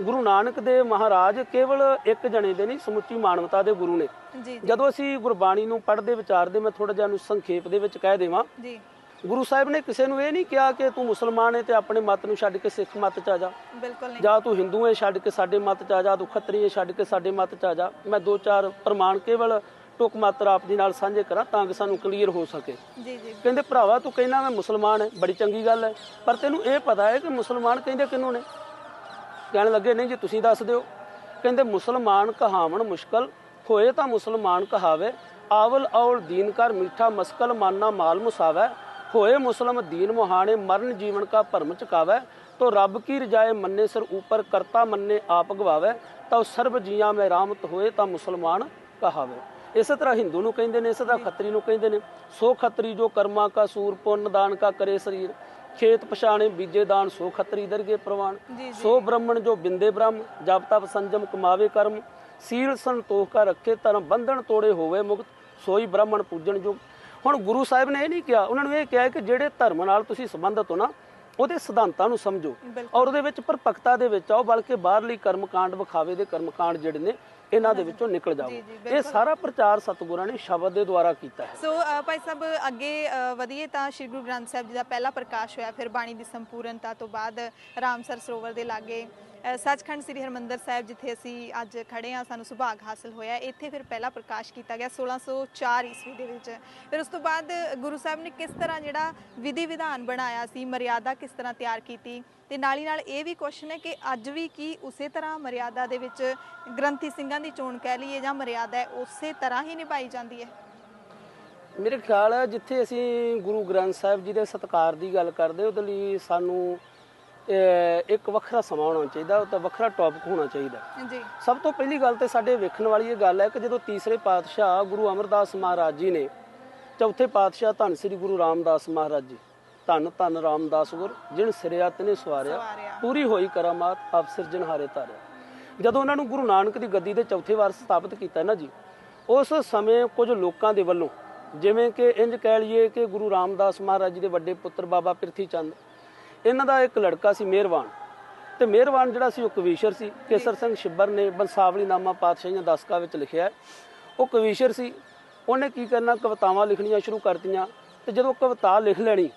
B: ਗੁਰੂ ਨਾਨਕ ਦੇ ਮਹਾਰਾਜ ਕੇਵਲ ਇੱਕ ਜਣੇ ਦੇ ਨਹੀਂ ਸਮੁੱਚੀ ਮਾਨਵਤਾ ਦੇ ਗੁਰੂ ਨੇ। ਜਦੋਂ ਅਸੀਂ ਗੁਰਬਾਣੀ ਨੂੰ ਪੜ੍ਹਦੇ ਵਿਚਾਰਦੇ ਮੈਂ ਥੋੜਾ ਜਿਹਾ ਨੂੰ ਸੰਖੇਪ ਦੇ ਵਿੱਚ ਕਹਿ ਦੇਵਾਂ।
A: ਜੀ।
B: ਗੁਰੂ ਸਾਹਿਬ ਨੇ ਕਿਸੇ ਨੂੰ ਇਹ ਨਹੀਂ ਕਿਹਾ ਕਿ ਤੂੰ ਮੁਸਲਮਾਨ ਹੈ ਤੇ ਆਪਣੇ ਮਤ ਨੂੰ ਛੱਡ ਕੇ ਸਿੱਖ ਮਤ ਚ ਆ ਜਾ।
A: ਬਿਲਕੁਲ ਨਹੀਂ।
B: ਜਾਂ ਤੂੰ ਹਿੰਦੂ ਹੈ ਛੱਡ ਕੇ ਸਾਡੇ ਮਤ ਚ ਆ ਜਾ। ਤੂੰ ਖੱਤਰੀ ਹੈ ਛੱਡ ਕੇ ਸਾਡੇ ਮਤ ਚ ਆ ਜਾ। ਮੈਂ ਦੋ ਚਾਰ ਪ੍ਰਮਾਣ ਕੇਵਲ ਟੁਕ ਮਾਤਰ ਆਪ ਜੀ ਨਾਲ ਸਾਂਝੇ ਕਰਾਂ ਤਾਂ ਕਿ ਸਾਨੂੰ ਕਲੀਅਰ ਹੋ ਸਕੇ।
A: ਜੀ ਜੀ।
B: ਕਹਿੰਦੇ ਭਰਾਵਾ ਤੂੰ ਕਹਿੰਦਾ ਮੈਂ ਮੁਸਲਮਾਨ ਹੈ ਬੜੀ ਚੰਗੀ ਗੱਲ ਹੈ ਪਰ ਤੈਨੂੰ ਇਹ ਪਤਾ ਹੈ ਕਿ ਮੁਸਲਮਾਨ ਕਹਿੰਦੇ ਕਿਹਨੂੰ ਨੇ? ਕਹਿਣ ਲੱਗੇ, ਨਹੀਂ ਜੀ, ਤੁਸੀਂ ਦੱਸ ਦਿਓ। ਕਹਿੰਦੇ, ਮੁਸਲਮਾਨ ਕਹਾਵਣ ਮੁਸ਼ਕਲ ਹੋਏ ਤਾਂ ਮੁਸਲਮਾਨ ਕਹਾਵੇ। ਆਵਲ ਔਲ ਦੀਨ ਕਰ ਮਿੱਠਾ ਮਸਕਲ ਮਾਨਾ ਮਾਲ ਮੁਸਾਵੇ। ਹੋਏ ਮੁਸਲਮ ਦੀਨ ਮੁਹਾਣੇ ਮਰਨ ਜੀਵਨ ਕਾ ਭਰਮ ਚਕਾਵੇ। ਤੋ ਰੱਬ ਕੀ ਰਜਾਏ ਮੰਨੇ ਸਿਰ ਉਪਰ, ਕਰਤਾ ਮੰਨੇ ਆਪ ਗਵਾਵੇ। ਤਾਂ ਸਰਬ ਜੀਆਂ ਮੈਂ ਰਾਮਤ ਹੋਏ ਤਾਂ ਮੁਸਲਮਾਨ ਕਹਾਵੇ। ਇਸੇ ਤਰ੍ਹਾਂ ਹਿੰਦੂ ਨੂੰ ਕਹਿੰਦੇ ਨੇ, ਇਸੇ ਤਰ੍ਹਾਂ ਖੱਤਰੀ ਨੂੰ ਕਹਿੰਦੇ ਨੇ, ਸੋ ਖੱਤਰੀ ਜੋ ਕਰਮਾ ਕਾ ਸੂਰ, ਪੁੰਨ ਦਾਨ ਕਾ ਕਰੇ ਸਰੀਰ। ਖੇਤ ਪਛਾਣੇ ਬੀਜੇ ਦਾਨ ਸੋ ਖੱਤਰੀ ਦਰਗੇ ਪ੍ਰਵਾਨ। ਸੋ ਬ੍ਰਾਹਮਣ ਜੋ ਬਿੰਦੇ ਬ੍ਰਹਮ ਜਪ ਤਪ ਸੰਜਮ ਕਮਾਵੇ ਕਰਮ। ਸੀਲ ਸੰਤੋਖ ਕਾ ਰੱਖੇ ਧਰਮ ਬੰਧਨ ਤੋੜੇ ਹੋਵੇ ਮੁਕਤ ਸੋਈ ਬ੍ਰਾਹਮਣ ਪੂਜਣ ਜੋ ਹੁਣ ਗੁਰੂ ਸਾਹਿਬ ਨੇ ਇਹ ਨਹੀਂ ਕਿਹਾ ਉਹਨਾਂ ਨੂੰ ਇਹ ਕਿਹਾ ਕਿ ਜਿਹੜੇ ਧਰਮ ਨਾਲ ਤੁਸੀਂ ਸੰਬੰਧਤ ਹੋ ਨਾ ਉਹਦੇ ਸਿਧਾਂਤਾਂ ਨੂੰ ਸਮਝੋ। ਔਰ ਉਹਦੇ ਵਿੱਚ ਪਰਪੱਕਤਾ ਦੇ ਵਿੱਚ ਆਓ ਬਲਕਿ ਬਾਹਰਲੀ ਕਰਮਕਾਂਡ ਵਿਖਾਵੇ ਦੇ ਕਰਮਕਾਂਡ ਜਿਹੜੇ ਨੇ ਇਹਨਾਂ ਦੇ ਵਿੱਚੋਂ ਨਿਕਲ ਜਾਓ ਇਹ ਸਾਰਾ ਪ੍ਰਚਾਰ ਸਤਿਗੁਰਾਂ ਨੇ ਸ਼ਬਦ ਦੇ ਦੁਆਰਾ ਕੀਤਾ ਹੈ।
A: ਸੋ ਭਾਈ ਸਾਹਿਬ ਅੱਗੇ ਵਧੀਏ ਤਾਂ ਸ੍ਰੀ ਗੁਰੂ ਗ੍ਰੰਥ ਸਾਹਿਬ ਜੀ ਦਾ ਪਹਿਲਾ ਪ੍ਰਕਾਸ਼ ਹੋਇਆ ਫਿਰ ਬਾਣੀ ਦੀ ਸੰਪੂਰਨਤਾ ਤੋਂ ਬਾਅਦ ਰਾਮਸਰ ਸਰੋਵਰ ਦੇ ਲਾਗੇ ਸੱਚਖੰਡ ਸ੍ਰੀ ਹਰਮੰਦਰ ਸਾਹਿਬ ਜਿੱਥੇ ਅਸੀਂ ਅੱਜ ਖੜੇ ਆ ਸਾਨੂੰ ਸੁਭਾਗ ਹਾਸਲ ਹੋਇਆ। ਇੱਥੇ ਫਿਰ ਪਹਿਲਾ ਪ੍ਰਕਾਸ਼ ਕੀਤਾ ਗਿਆ 1604 ਈਸਵੀ ਦੇ ਵਿੱਚ। ਫਿਰ ਉਸ ਤੋਂ ਬਾਅਦ ਗੁਰੂ ਸਾਹਿਬ ਨੇ ਕਿਸ ਤਰ੍ਹਾਂ ਜਿਹੜਾ ਵਿਧੀ ਵਿਧਾਨ ਬਣਾਇਆ ਸੀ, ਮਰਿਆਦਾ ਕਿਸ ਤਰ੍ਹਾਂ ਤਿਆਰ ਕੀਤੀ? ਤੇ ਨਾਲ ਹੀ ਨਾਲ ਇਹ ਵੀ ਕੁਐਸਚਨ ਹੈ ਕਿ ਅੱਜ ਵੀ ਕੀ ਉਸੇ ਤਰ੍ਹਾਂ ਮਰਿਆਦਾ ਦੇ ਵਿੱਚ ਗ੍ਰੰਥੀ ਸਿੰਘਾਂ ਦੀ ਚੋਣ ਕਹਿ ਲਈਏ ਜਾਂ ਮਰਿਆਦਾ ਹੈ, ਉਸੇ ਤਰ੍ਹਾਂ ਹੀ ਨਿਭਾਈ ਜਾਂਦੀ ਹੈ?
B: ਮੇਰੇ ਖਿਆਲ ਹੈ ਜਿੱਥੇ ਅਸੀਂ ਗੁਰੂ ਗ੍ਰੰਥ ਸਾਹਿਬ ਜੀ ਦੇ ਸਤਕਾਰ ਦੀ ਗੱਲ ਕਰਦੇ, ਉਹਦੇ ਲਈ ਸਾਨੂੰ ਇੱਕ ਵੱਖਰਾ ਸਮਾਂ ਹੋਣਾ ਚਾਹੀਦਾ ਉਹ ਤਾਂ ਵੱਖਰਾ ਟੌਪਿਕ ਹੋਣਾ ਚਾਹੀਦਾ।
A: ਜੀ।
B: ਸਭ ਤੋਂ ਪਹਿਲੀ ਗੱਲ ਤੇ ਸਾਡੇ ਵੇਖਣ ਵਾਲੀ ਇਹ ਗੱਲ ਹੈ ਕਿ ਜਦੋਂ ਤੀਸਰੇ ਪਾਤਸ਼ਾਹ ਗੁਰੂ ਅਮਰਦਾਸ ਮਹਾਰਾਜ ਜੀ ਨੇ ਚੌਥੇ ਪਾਤਸ਼ਾਹ ਧੰਨ ਸ੍ਰੀ ਗੁਰੂ ਰਾਮਦਾਸ ਮਹਾਰਾਜ ਜੀ ਧੰਨ ਧੰਨ ਰਾਮਦਾਸ ਗੁਰ ਜਿਨ ਸਿਰਿਆ ਤਨੇ ਸਵਾਰਿਆ ਪੂਰੀ ਹੋਈ ਕਰਾਮਾਤ ਆਪ ਸਿਰਜਣਹਾਰੇ ਧਾਰਿਆ। ਜਦੋਂ ਉਹਨਾਂ ਨੂੰ ਗੁਰੂ ਨਾਨਕ ਦੀ ਗੱਦੀ ਦੇ ਚੌਥੇ ਵਾਰ ਸਥਾਪਿਤ ਕੀਤਾ ਨਾ ਜੀ ਉਸ ਸਮੇਂ ਕੁਝ ਲੋਕਾਂ ਦੇ ਵੱਲੋਂ ਜਿਵੇਂ ਕਿ ਇੰਜ ਕਹਿ ਲਈਏ ਕਿ ਗੁਰੂ ਰਾਮਦਾਸ ਮਹਾਰਾਜ ਜੀ ਦੇ ਵੱਡੇ ਪੁੱਤਰ ਬਾਬਾ ਪ੍ਰਿਥੀ ਚੰਦ ਇਹਨਾਂ ਦਾ ਇੱਕ ਲੜਕਾ ਸੀ ਮਿਹਰਬਾਨ। ਤੇ ਮਿਹਰਬਾਨ ਜਿਹੜਾ ਸੀ ਉਹ ਕਵੀਸ਼ਰ ਸੀ। ਕੇਸਰ ਸਿੰਘ ਛਿੱਬਰ ਨੇ ਬੰਸਾਵਲੀ ਨਾਮਾ ਪਾਤਸ਼ਾਹੀਆਂ ਦਸਕਾ ਵਿੱਚ ਲਿਖਿਆ। ਉਹ ਕਵੀਸ਼ਰ ਸੀ। ਉਹਨੇ ਕੀ ਕਰਨਾ? ਕਵਿਤਾਵਾਂ ਲਿਖਣੀਆਂ ਸ਼ੁਰੂ ਕਰਤੀਆਂ ਤੇ ਜਦੋਂ ਕਵਿਤਾ ਲਿਖ ਲੈਣੀ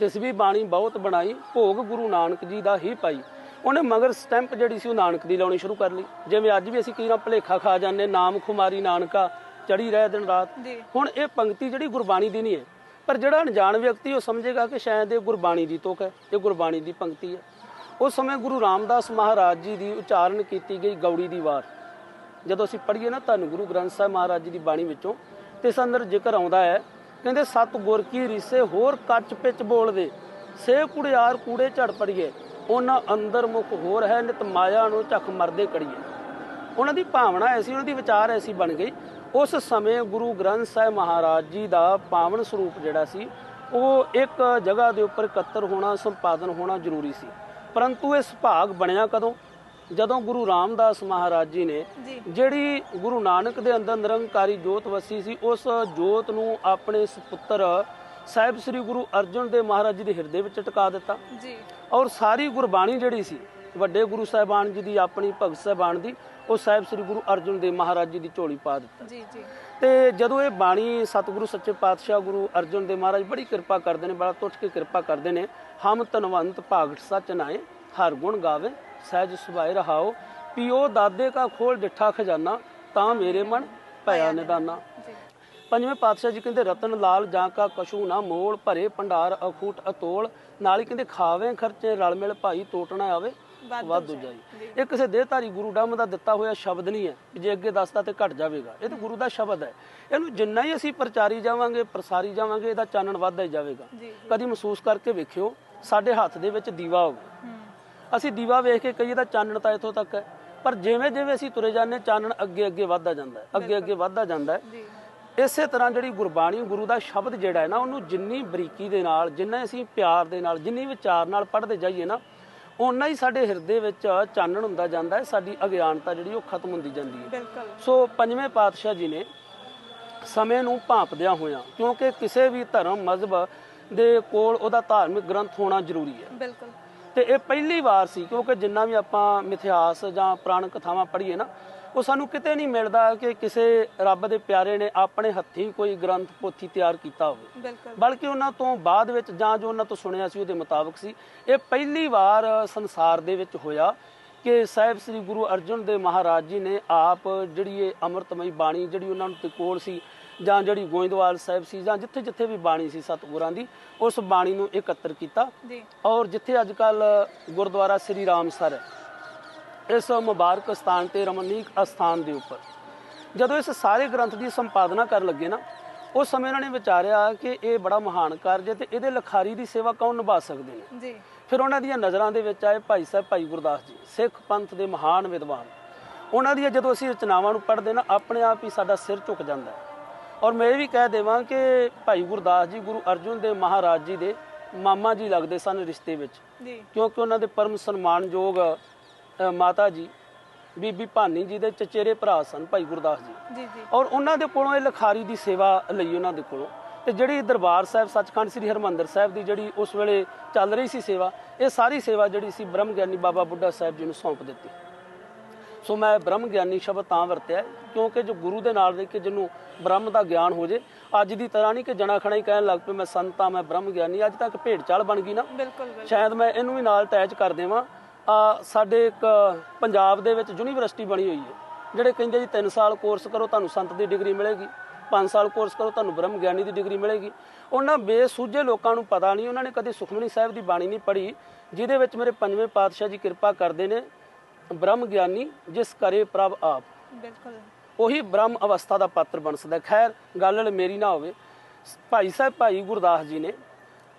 B: ਦਸਵੀਂ ਬਾਣੀ ਬਹੁਤ ਬਣਾਈ ਭੋਗ ਗੁਰੂ ਨਾਨਕ ਜੀ ਦਾ ਹੀ ਪਾਈ। ਉਹਨੇ ਮਗਰ ਸਟੈਂਪ ਜਿਹੜੀ ਸੀ ਉਹ ਨਾਨਕ ਦੀ ਲਾਉਣੀ ਸ਼ੁਰੂ ਕਰ ਲਈ। ਜਿਵੇਂ ਅੱਜ ਵੀ ਅਸੀਂ ਕਈ ਵਾਰ ਭਲੇਖਾ ਖਾ ਜਾਂਦੇ ਨਾਮ ਖੁਮਾਰੀ ਨਾਨਕਾ ਚੜੀ ਰਹਿ ਦਿਨ ਰਾਤ। ਹੁਣ ਇਹ ਪੰਕਤੀ ਜਿਹੜੀ ਗੁਰਬਾਣੀ ਦੀ ਨਹੀਂ ਹੈ ਪਰ ਜਿਹੜਾ ਅਣਜਾਣ ਵਿਅਕਤੀ ਉਹ ਸਮਝੇਗਾ ਕਿ ਸ਼ਾਇਦ ਇਹ ਗੁਰਬਾਣੀ ਦੀ ਤੁਕ ਹੈ, ਇਹ ਗੁਰਬਾਣੀ ਦੀ ਪੰਕਤੀ ਹੈ। ਉਸ ਸਮੇਂ ਗੁਰੂ ਰਾਮਦਾਸ ਮਹਾਰਾਜ ਜੀ ਦੀ ਉਚਾਰਨ ਕੀਤੀ ਗਈ ਗੌੜੀ ਦੀ ਵਾਰ। ਜਦੋਂ ਅਸੀਂ ਪੜ੍ਹੀਏ ਨਾ ਧੰਨ ਗੁਰੂ ਗ੍ਰੰਥ ਸਾਹਿਬ ਮਹਾਰਾਜ ਜੀ ਦੀ ਬਾਣੀ ਵਿੱਚੋਂ, ਤੇ ਇਸ ਅੰਦਰ ਜ਼ਿਕਰ ਆਉਂਦਾ ਹੈ, ਕਹਿੰਦੇ ਸਤ ਗੁਰ ਕੀ ਰੀਸੇ ਹੋਰ ਕੱਚ ਪਿੱਚ ਬੋਲਦੇ, ਸੇ ਕੁੜਿਆਰ ਕੂੜੇ ਝੜ ਪੜੀਏ ਉਹਨਾਂ ਅੰਦਰ ਮੁਖ ਹੋਰ ਹੈ ਨਿਤ ਮਾਇਆ ਨੂੰ ਝੱਖ ਮਰਦੇ ਕੜੀਏ। ਉਹਨਾਂ ਦੀ ਭਾਵਨਾ ਐਸੀ, ਉਹਨਾਂ ਦੀ ਵਿਚਾਰ ਐਸੀ ਬਣ ਗਈ ਉਸ ਸਮੇਂ ਗੁਰੂ ਗ੍ਰੰਥ ਸਾਹਿਬ ਮਹਾਰਾਜ ਜੀ ਦਾ ਪਾਵਨ ਸਰੂਪ ਜਿਹੜਾ ਸੀ ਉਹ ਇੱਕ ਜਗ੍ਹਾ ਦੇ ਉੱਪਰ ਇਕੱਤਰ ਹੋਣਾ ਸੰਪਾਦਨ ਹੋਣਾ ਜ਼ਰੂਰੀ ਸੀ। ਪਰੰਤੂ ਇਹ ਸੁਭਾਗ ਬਣਿਆ ਕਦੋਂ? ਜਦੋਂ ਗੁਰੂ ਰਾਮਦਾਸ ਮਹਾਰਾਜ ਜੀ ਨੇ ਜਿਹੜੀ ਗੁਰੂ ਨਾਨਕ ਦੇ ਅੰਦਰ ਨਿਰੰਕਾਰੀ ਜੋਤ ਵਸੀ ਸੀ ਉਸ ਜੋਤ ਨੂੰ ਆਪਣੇ ਸੁਪੁੱਤਰ ਸਾਹਿਬ ਸ੍ਰੀ ਗੁਰੂ ਅਰਜਨ ਦੇਵ ਮਹਾਰਾਜ ਜੀ ਦੇ ਹਿਰਦੇ ਵਿੱਚ ਟਿਕਾ ਦਿੱਤਾ।
A: ਜੀ।
B: ਔਰ ਸਾਰੀ ਗੁਰਬਾਣੀ ਜਿਹੜੀ ਸੀ ਵੱਡੇ ਗੁਰੂ ਸਾਹਿਬਾਨ ਜੀ ਦੀ ਆਪਣੀ ਭਗਤ ਸਾਹਿਬਾਨ ਦੀ ਉਹ ਸਾਹਿਬ ਸ੍ਰੀ ਗੁਰੂ ਅਰਜਨ ਦੇਵ ਮਹਾਰਾਜ ਜੀ ਦੀ ਝੋਲੀ ਪਾ ਦਿੱਤਾ।
A: ਜੀ ਜੀ।
B: ਤੇ ਜਦੋਂ ਇਹ ਬਾਣੀ ਸਤਿਗੁਰੂ ਸੱਚੇ ਪਾਤਸ਼ਾਹ ਗੁਰੂ ਅਰਜਨ ਦੇਵ ਮਹਾਰਾਜ ਬੜੀ ਕਿਰਪਾ ਕਰਦੇ ਨੇ ਬੜਾ ਟੁੱਟ ਕੇ ਕਿਰਪਾ ਕਰਦੇ ਨੇ ਹਮ ਤਨਵੰਤ ਭਾਗਟ ਸਚ ਨਾਏ ਹਰ ਗੁਣ ਗਾਵੇ ਸਹਿਜ ਸੁਭਾਏ ਰਹਾਓ ਪਿਓ ਦਾਦੇ ਕਾ ਖੋਲ ਡਿੱਠਾ ਖਜ਼ਾਨਾ ਤਾਂ ਮੇਰੇ ਮਨ ਭਇਆ ਨਿਦਾਨਾ। ਪੰਜਵੇਂ ਪਾਤਸ਼ਾਹ ਜੀ ਕਹਿੰਦੇ ਰਤਨ ਲਾਲ ਜਾਂ ਕਾ ਕਛੂ ਨਾ ਮੋਲ ਭਰੇ ਭੰਡਾਰ ਅਖੂਟ ਅਤੋਲ ਨਾਲ ਹੀ ਕਹਿੰਦੇ ਖਾਵੇਂ ਖਰਚੇ ਰਲ ਮਿਲ ਭਾਈ ਟੋਟਣਾ ਆਵੇ
A: ਵਾਧੂ
B: ਜਾਈ। ਇਹ ਕਿਸੇ ਦੇਹਧਾਰੀ ਗੁਰੂ ਡੰਮ ਦਾ ਦਿੱਤਾ ਹੋਇਆ ਸ਼ਬਦ ਨਹੀਂ ਹੈ ਜੇ ਅੱਗੇ ਦੱਸਦਾ ਤੇ ਘਟ ਜਾਵੇਗਾ। ਇਹ ਤਾਂ ਗੁਰੂ ਦਾ ਸ਼ਬਦ ਹੈ। ਇਹਨੂੰ ਜਿੰਨਾ ਹੀ ਅਸੀਂ ਪ੍ਰਚਾਰੀ ਜਾਵਾਂਗੇ ਪ੍ਰਸਾਰੀ ਜਾਵਾਂਗੇ ਇਹਦਾ ਚਾਨਣ ਵੱਧਦਾ ਹੀ ਜਾਵੇਗਾ। ਕਦੀ ਮਹਿਸੂਸ ਕਰਕੇ ਵੇਖਿਓ ਸਾਡੇ ਹੱਥ ਦੇ ਵਿੱਚ ਦੀਵਾ ਹੋਵੇ। ਅਸੀਂ ਦੀਵਾ ਵੇਖ ਕੇ ਕਹੀਏ ਦਾ ਚਾਨਣ ਤਾਂ ਇੱਥੋਂ ਤੱਕ ਹੈ। ਪਰ ਜਿਵੇਂ ਜਿਵੇਂ ਅਸੀਂ ਤੁਰੇ ਜਾਂਦੇ ਚਾਨਣ ਅੱਗੇ ਅੱਗੇ ਵੱਧਦਾ ਜਾਂਦਾ ਹੈ। ਅੱਗੇ ਅੱਗੇ ਵੱਧਦਾ ਜਾਂਦਾ ਹੈ। ਇਸੇ ਤਰ੍ਹਾਂ ਜਿਹੜੀ ਗੁਰਬਾਣੀ ਗੁਰੂ ਦਾ ਸ਼ਬਦ ਜਿਹੜਾ ਹੈ ਨਾ ਉਹਨੂੰ ਜਿੰਨੀ ਬਰੀਕੀ ਦੇ ਨਾਲ ਜਿੰਨਾ ਅਸੀਂ ਪਿਆਰ ਦੇ ਨਾਲ ਜਿੰਨੀ ਵਿਚਾਰ ਨਾਲ ਪੜ੍ਹਦੇ ਜਾਈਏ ਨਾ ਓਨਾ ਹੀ ਸਾਡੇ ਹਿਰਦੇ ਵਿੱਚ ਚਾਨਣ ਹੁੰਦਾ ਜਾਂਦਾ ਹੈ ਸਾਡੀ ਅਗਿਆਨਤਾ ਜਿਹੜੀ ਉਹ ਖਤਮ ਹੁੰਦੀ ਜਾਂਦੀ ਹੈ।
A: ਬਿਲਕੁਲ।
B: ਸੋ ਪੰਜਵੇਂ ਪਾਤਸ਼ਾਹ ਜੀ ਨੇ ਸਮੇਂ ਨੂੰ ਭਾਂਪਦਿਆਂ ਹੋਇਆਂ ਕਿਉਂਕਿ ਕਿਸੇ ਵੀ ਧਰਮ ਮਜ਼ਹਬ ਦੇ ਕੋਲ ਉਹਦਾ ਧਾਰਮਿਕ ਗ੍ਰੰਥ ਹੋਣਾ ਜ਼ਰੂਰੀ ਹੈ।
A: ਬਿਲਕੁਲ।
B: ਤੇ ਇਹ ਪਹਿਲੀ ਵਾਰ ਸੀ ਕਿਉਂਕਿ ਜਿੰਨਾ ਵੀ ਆਪਾਂ ਮਿਥਿਹਾਸ ਜਾਂ ਪੁਰਾਣ ਕਥਾਵਾਂ ਪੜ੍ਹੀਏ ਨਾ ਉਹ ਸਾਨੂੰ ਕਿਤੇ ਨਹੀਂ ਮਿਲਦਾ ਕਿ ਕਿਸੇ ਰੱਬ ਦੇ ਪਿਆਰੇ ਨੇ ਆਪਣੇ ਹੱਥੀਂ ਕੋਈ ਗ੍ਰੰਥ ਪੋਥੀ ਤਿਆਰ ਕੀਤਾ ਹੋਵੇ। ਬਲਕਿ ਉਹਨਾਂ ਤੋਂ ਬਾਅਦ ਵਿੱਚ ਜਾਂ ਜੋ ਉਹਨਾਂ ਤੋਂ ਸੁਣਿਆ ਸੀ ਉਹਦੇ ਮੁਤਾਬਕ ਸੀ। ਇਹ ਪਹਿਲੀ ਵਾਰ ਸੰਸਾਰ ਦੇ ਵਿੱਚ ਹੋਇਆ ਕਿ ਸਾਹਿਬ ਸ੍ਰੀ ਗੁਰੂ ਅਰਜਨ ਦੇਵ ਮਹਾਰਾਜ ਜੀ ਨੇ ਆਪ ਜਿਹੜੀ ਇਹ ਅੰਮ੍ਰਿਤਮਈ ਬਾਣੀ ਜਿਹੜੀ ਉਹਨਾਂ ਨੂੰ ਤੇ ਕੋਲ ਸੀ ਜਾਂ ਜਿਹੜੀ ਗੋਇੰਦਵਾਲ ਸਾਹਿਬ ਸੀ ਜਾਂ ਜਿੱਥੇ ਜਿੱਥੇ ਵੀ ਬਾਣੀ ਸੀ ਸਤਿਗੁਰਾਂ ਦੀ ਉਸ ਬਾਣੀ ਨੂੰ ਇਕੱਤਰ ਕੀਤਾ।
A: ਜੀ।
B: ਔਰ ਜਿੱਥੇ ਅੱਜ ਕੱਲ ਗੁਰਦੁਆਰਾ ਸ੍ਰੀ ਰਾਮਸਰ ਹੈ ਇਸ ਮੁਬਾਰਕ ਸਥਾਨ ਤੇ ਰਮਨੀਕ ਅਸਥਾਨ ਦੇ ਉੱਪਰ। ਜਦੋਂ ਇਸ ਸਾਰੇ ਗ੍ਰੰਥ ਦੀ ਸੰਪਾਦਨਾ ਕਰਨ ਲੱਗੇ ਨਾ ਉਸ ਸਮੇਂ ਇਹਨਾਂ ਨੇ ਵਿਚਾਰਿਆ ਕਿ ਇਹ ਬੜਾ ਮਹਾਨ ਕਾਰਜ ਹੈ ਤੇ ਇਹਦੇ ਲਖਾਰੀ ਦੀ ਸੇਵਾ ਕੌਣ ਨਿਭਾ ਸਕਦੇ ਨੇ?
A: ਜੀ।
B: ਫਿਰ ਉਹਨਾਂ ਦੀਆਂ ਨਜ਼ਰਾਂ ਦੇ ਵਿੱਚ ਆਏ ਭਾਈ ਸਾਹਿਬ ਭਾਈ ਗੁਰਦਾਸ ਜੀ ਸਿੱਖ ਪੰਥ ਦੇ ਮਹਾਨ ਵਿਦਵਾਨ। ਉਹਨਾਂ ਦੀਆਂ ਜਦੋਂ ਅਸੀਂ ਰਚਨਾਵਾਂ ਨੂੰ ਪੜ੍ਹਦੇ ਨਾ ਆਪਣੇ ਆਪ ਹੀ ਸਾਡਾ ਸਿਰ ਝੁਕ ਜਾਂਦਾ ਹੈ। ਔਰ ਮੈਂ ਇਹ ਵੀ ਕਹਿ ਦੇਵਾਂ ਕਿ ਭਾਈ ਗੁਰਦਾਸ ਜੀ ਗੁਰੂ ਅਰਜਨ ਦੇਵ ਮਹਾਰਾਜ ਜੀ ਦੇ ਮਾਮਾ ਜੀ ਲੱਗਦੇ ਸਨ ਰਿਸ਼ਤੇ ਵਿੱਚ।
A: ਜੀ।
B: ਕਿਉਂਕਿ ਉਹਨਾਂ ਦੇ ਪਰਮ ਸਨਮਾਨਯੋਗ ਮਾਤਾ ਜੀ ਬੀਬੀ ਭਾਨੀ ਜੀ ਦੇ ਚਚੇਰੇ ਭਰਾ ਸਨ ਭਾਈ ਗੁਰਦਾਸ ਜੀ।
A: ਜੀ ਜੀ।
B: ਔਰ ਉਹਨਾਂ ਦੇ ਕੋਲੋਂ ਇਹ ਲਖਾਰੀ ਦੀ ਸੇਵਾ ਲਈ ਉਹਨਾਂ ਦੇ ਕੋਲੋਂ। ਤੇ ਜਿਹੜੀ ਦਰਬਾਰ ਸਾਹਿਬ ਸੱਚਖੰਡ ਸ੍ਰੀ ਹਰਮੰਦਰ ਸਾਹਿਬ ਦੀ ਜਿਹੜੀ ਉਸ ਵੇਲੇ ਚੱਲ ਰਹੀ ਸੀ ਸੇਵਾ ਇਹ ਸਾਰੀ ਸੇਵਾ ਜਿਹੜੀ ਸੀ ਬ੍ਰਹਮ ਗਿਆਨੀ ਬਾਬਾ ਬੁੱਢਾ ਸਾਹਿਬ ਜੀ ਨੂੰ ਸੌਂਪ ਦਿੱਤੀ। ਸੋ ਮੈਂ ਬ੍ਰਹਮ ਗਿਆਨੀ ਸ਼ਬਦ ਤਾਂ ਵਰਤਿਆ ਕਿਉਂਕਿ ਜੋ ਗੁਰੂ ਦੇ ਨਾਲ ਰਹਿ ਕੇ ਜਿਹਨੂੰ ਬ੍ਰਹਮ ਦਾ ਗਿਆਨ ਹੋ ਜੇ ਅੱਜ ਦੀ ਤਰ੍ਹਾਂ ਨਹੀਂ ਕਿ ਜਣਾ ਖਣਾ ਹੀ ਕਹਿਣ ਲੱਗ ਪਏ ਮੈਂ ਸੰਤਾ ਮੈਂ ਬ੍ਰਹਮ ਗਿਆਨੀ ਅੱਜ ਤੱਕ ਭੇਡ ਚਾਲ ਬਣ ਗਈ ਨਾ।
A: ਬਿਲਕੁਲ।
B: ਸ਼ਾਇਦ ਮੈਂ ਇਹਨੂੰ ਵੀ ਨਾਲ ਅਟੈਚ ਕਰ ਦੇਵਾਂ। ਸਾਡੇ ਇੱਕ ਪੰਜਾਬ ਦੇ ਵਿੱਚ ਯੂਨੀਵਰਸਿਟੀ ਬਣੀ ਹੋਈ ਹੈ ਜਿਹੜੇ ਕਹਿੰਦੇ ਜੀ 3 ਸਾਲ ਕੋਰਸ ਕਰੋ ਤੁਹਾਨੂੰ ਸੰਤ ਦੀ ਡਿਗਰੀ ਮਿਲੇਗੀ 5 ਸਾਲ ਕੋਰਸ ਕਰੋ ਤੁਹਾਨੂੰ ਬ੍ਰਹਮ ਗਿਆਨੀ ਦੀ ਡਿਗਰੀ ਮਿਲੇਗੀ। ਉਹਨਾਂ ਬੇਸੂਝੇ ਲੋਕਾਂ ਨੂੰ ਪਤਾ ਨਹੀਂ ਉਹਨਾਂ ਨੇ ਕਦੇ ਸੁਖਮਨੀ ਸਾਹਿਬ ਦੀ ਬਾਣੀ ਨਹੀਂ ਪੜ੍ਹੀ ਜਿਹਦੇ ਵਿੱਚ ਮੇਰੇ ਪੰਜਵੇਂ ਪਾਤਸ਼ਾਹ ਜੀ ਕਿਰਪਾ ਕਰਦੇ ਨੇ ਬ੍ਰਹਮ ਗਿਆਨੀ ਜਿਸ ਕਰੇ ਪ੍ਰਭ ਆਪ।
A: ਬਿਲਕੁਲ।
B: ਉਹੀ ਬ੍ਰਹਮ ਅਵਸਥਾ ਦਾ ਪਾਤਰ ਬਣ ਸਕਦਾ। ਖੈਰ ਗੱਲ ਮੇਰੀ ਨਾ ਹੋਵੇ। ਭਾਈ ਸਾਹਿਬ ਭਾਈ ਗੁਰਦਾਸ ਜੀ ਨੇ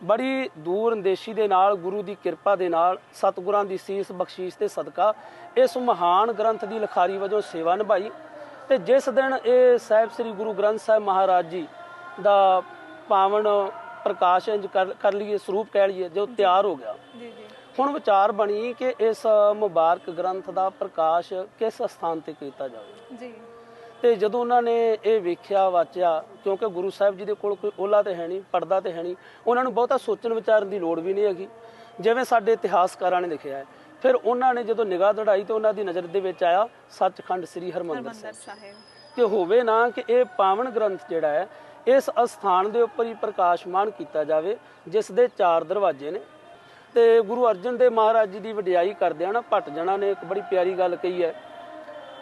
B: ਬੜੀ ਦੂਰ ਅੰਦੇਸ਼ੀ ਦੇ ਨਾਲ ਗੁਰੂ ਦੀ ਕਿਰਪਾ ਦੇ ਨਾਲ ਸਤਿਗੁਰਾਂ ਦੀ ਸੀਸ ਬਖਸ਼ੀਸ਼ ਤੇ ਸਦਕਾ ਇਸ ਮਹਾਨ ਗ੍ਰੰਥ ਦੀ ਲਿਖਾਰੀ ਵਜੋਂ ਸੇਵਾ ਨਿਭਾਈ। ਤੇ ਜਿਸ ਦਿਨ ਇਹ ਸਾਹਿਬ ਸ੍ਰੀ ਗੁਰੂ ਗ੍ਰੰਥ ਸਾਹਿਬ ਮਹਾਰਾਜ ਜੀ ਦਾ ਪਾਵਨ ਪ੍ਰਕਾਸ਼ ਇੰਜ ਕਰ ਕਰ ਲਈਏ ਸਰੂਪ ਕਹਿ ਲਈਏ ਜੋ ਤਿਆਰ ਹੋ ਗਿਆ।
A: ਜੀ ਜੀ।
B: ਹੁਣ ਵਿਚਾਰ ਬਣੀ ਕਿ ਇਸ ਮੁਬਾਰਕ ਗ੍ਰੰਥ ਦਾ ਪ੍ਰਕਾਸ਼ ਕਿਸ ਸਥਾਨ ਤੇ ਕੀਤਾ ਜਾਵੇ।
A: ਜੀ।
B: ਤੇ ਜਦੋਂ ਉਹਨਾਂ ਨੇ ਇਹ ਵੇਖਿਆ ਵਾਚਿਆ ਕਿਉਂਕਿ ਗੁਰੂ ਸਾਹਿਬ ਜੀ ਦੇ ਕੋਲ ਕੋਈ ਓਲਾ ਤੇ ਹੈ ਨਹੀਂ ਪਰਦਾ ਤੇ ਹੈ ਨਹੀਂ ਉਹਨਾਂ ਨੂੰ ਬਹੁਤਾ ਸੋਚਣ ਵਿਚਾਰਨ ਦੀ ਲੋੜ ਵੀ ਨਹੀਂ ਹੈਗੀ। ਜਿਵੇਂ ਸਾਡੇ ਇਤਿਹਾਸਕਾਰਾਂ ਨੇ ਲਿਖਿਆ ਹੈ। ਫਿਰ ਉਹਨਾਂ ਨੇ ਜਦੋਂ ਨਿਗਾਹ ਦੜਾਈ ਤੇ ਉਹਨਾਂ ਦੀ ਨਜ਼ਰ ਦੇ ਵਿੱਚ ਆਇਆ ਸੱਚਖੰਡ ਸ੍ਰੀ ਹਰਮੰਦਰ ਸਾਹਿਬ। ਕਿ ਹੋਵੇ ਨਾ ਕਿ ਇਹ ਪਾਵਨ ਗ੍ਰੰਥ ਜਿਹੜਾ ਹੈ ਇਸ ਅਸਥਾਨ ਦੇ ਉੱਪਰ ਹੀ ਪ੍ਰਕਾਸ਼ਮਾਨ ਕੀਤਾ ਜਾਵੇ ਜਿਸ ਦੇ ਚਾਰ ਦਰਵਾਜ਼ੇ ਨੇ। ਤੇ ਗੁਰੂ ਅਰਜਨ ਦੇਵ ਮਹਾਰਾਜ ਜੀ ਦੀ ਵਡਿਆਈ ਕਰਦਿਆਂ ਨਾ ਭੱਟ ਜਣਾ ਨੇ ਇੱਕ ਬੜੀ ਪਿਆਰੀ ਗੱਲ ਕਹੀ ਹੈ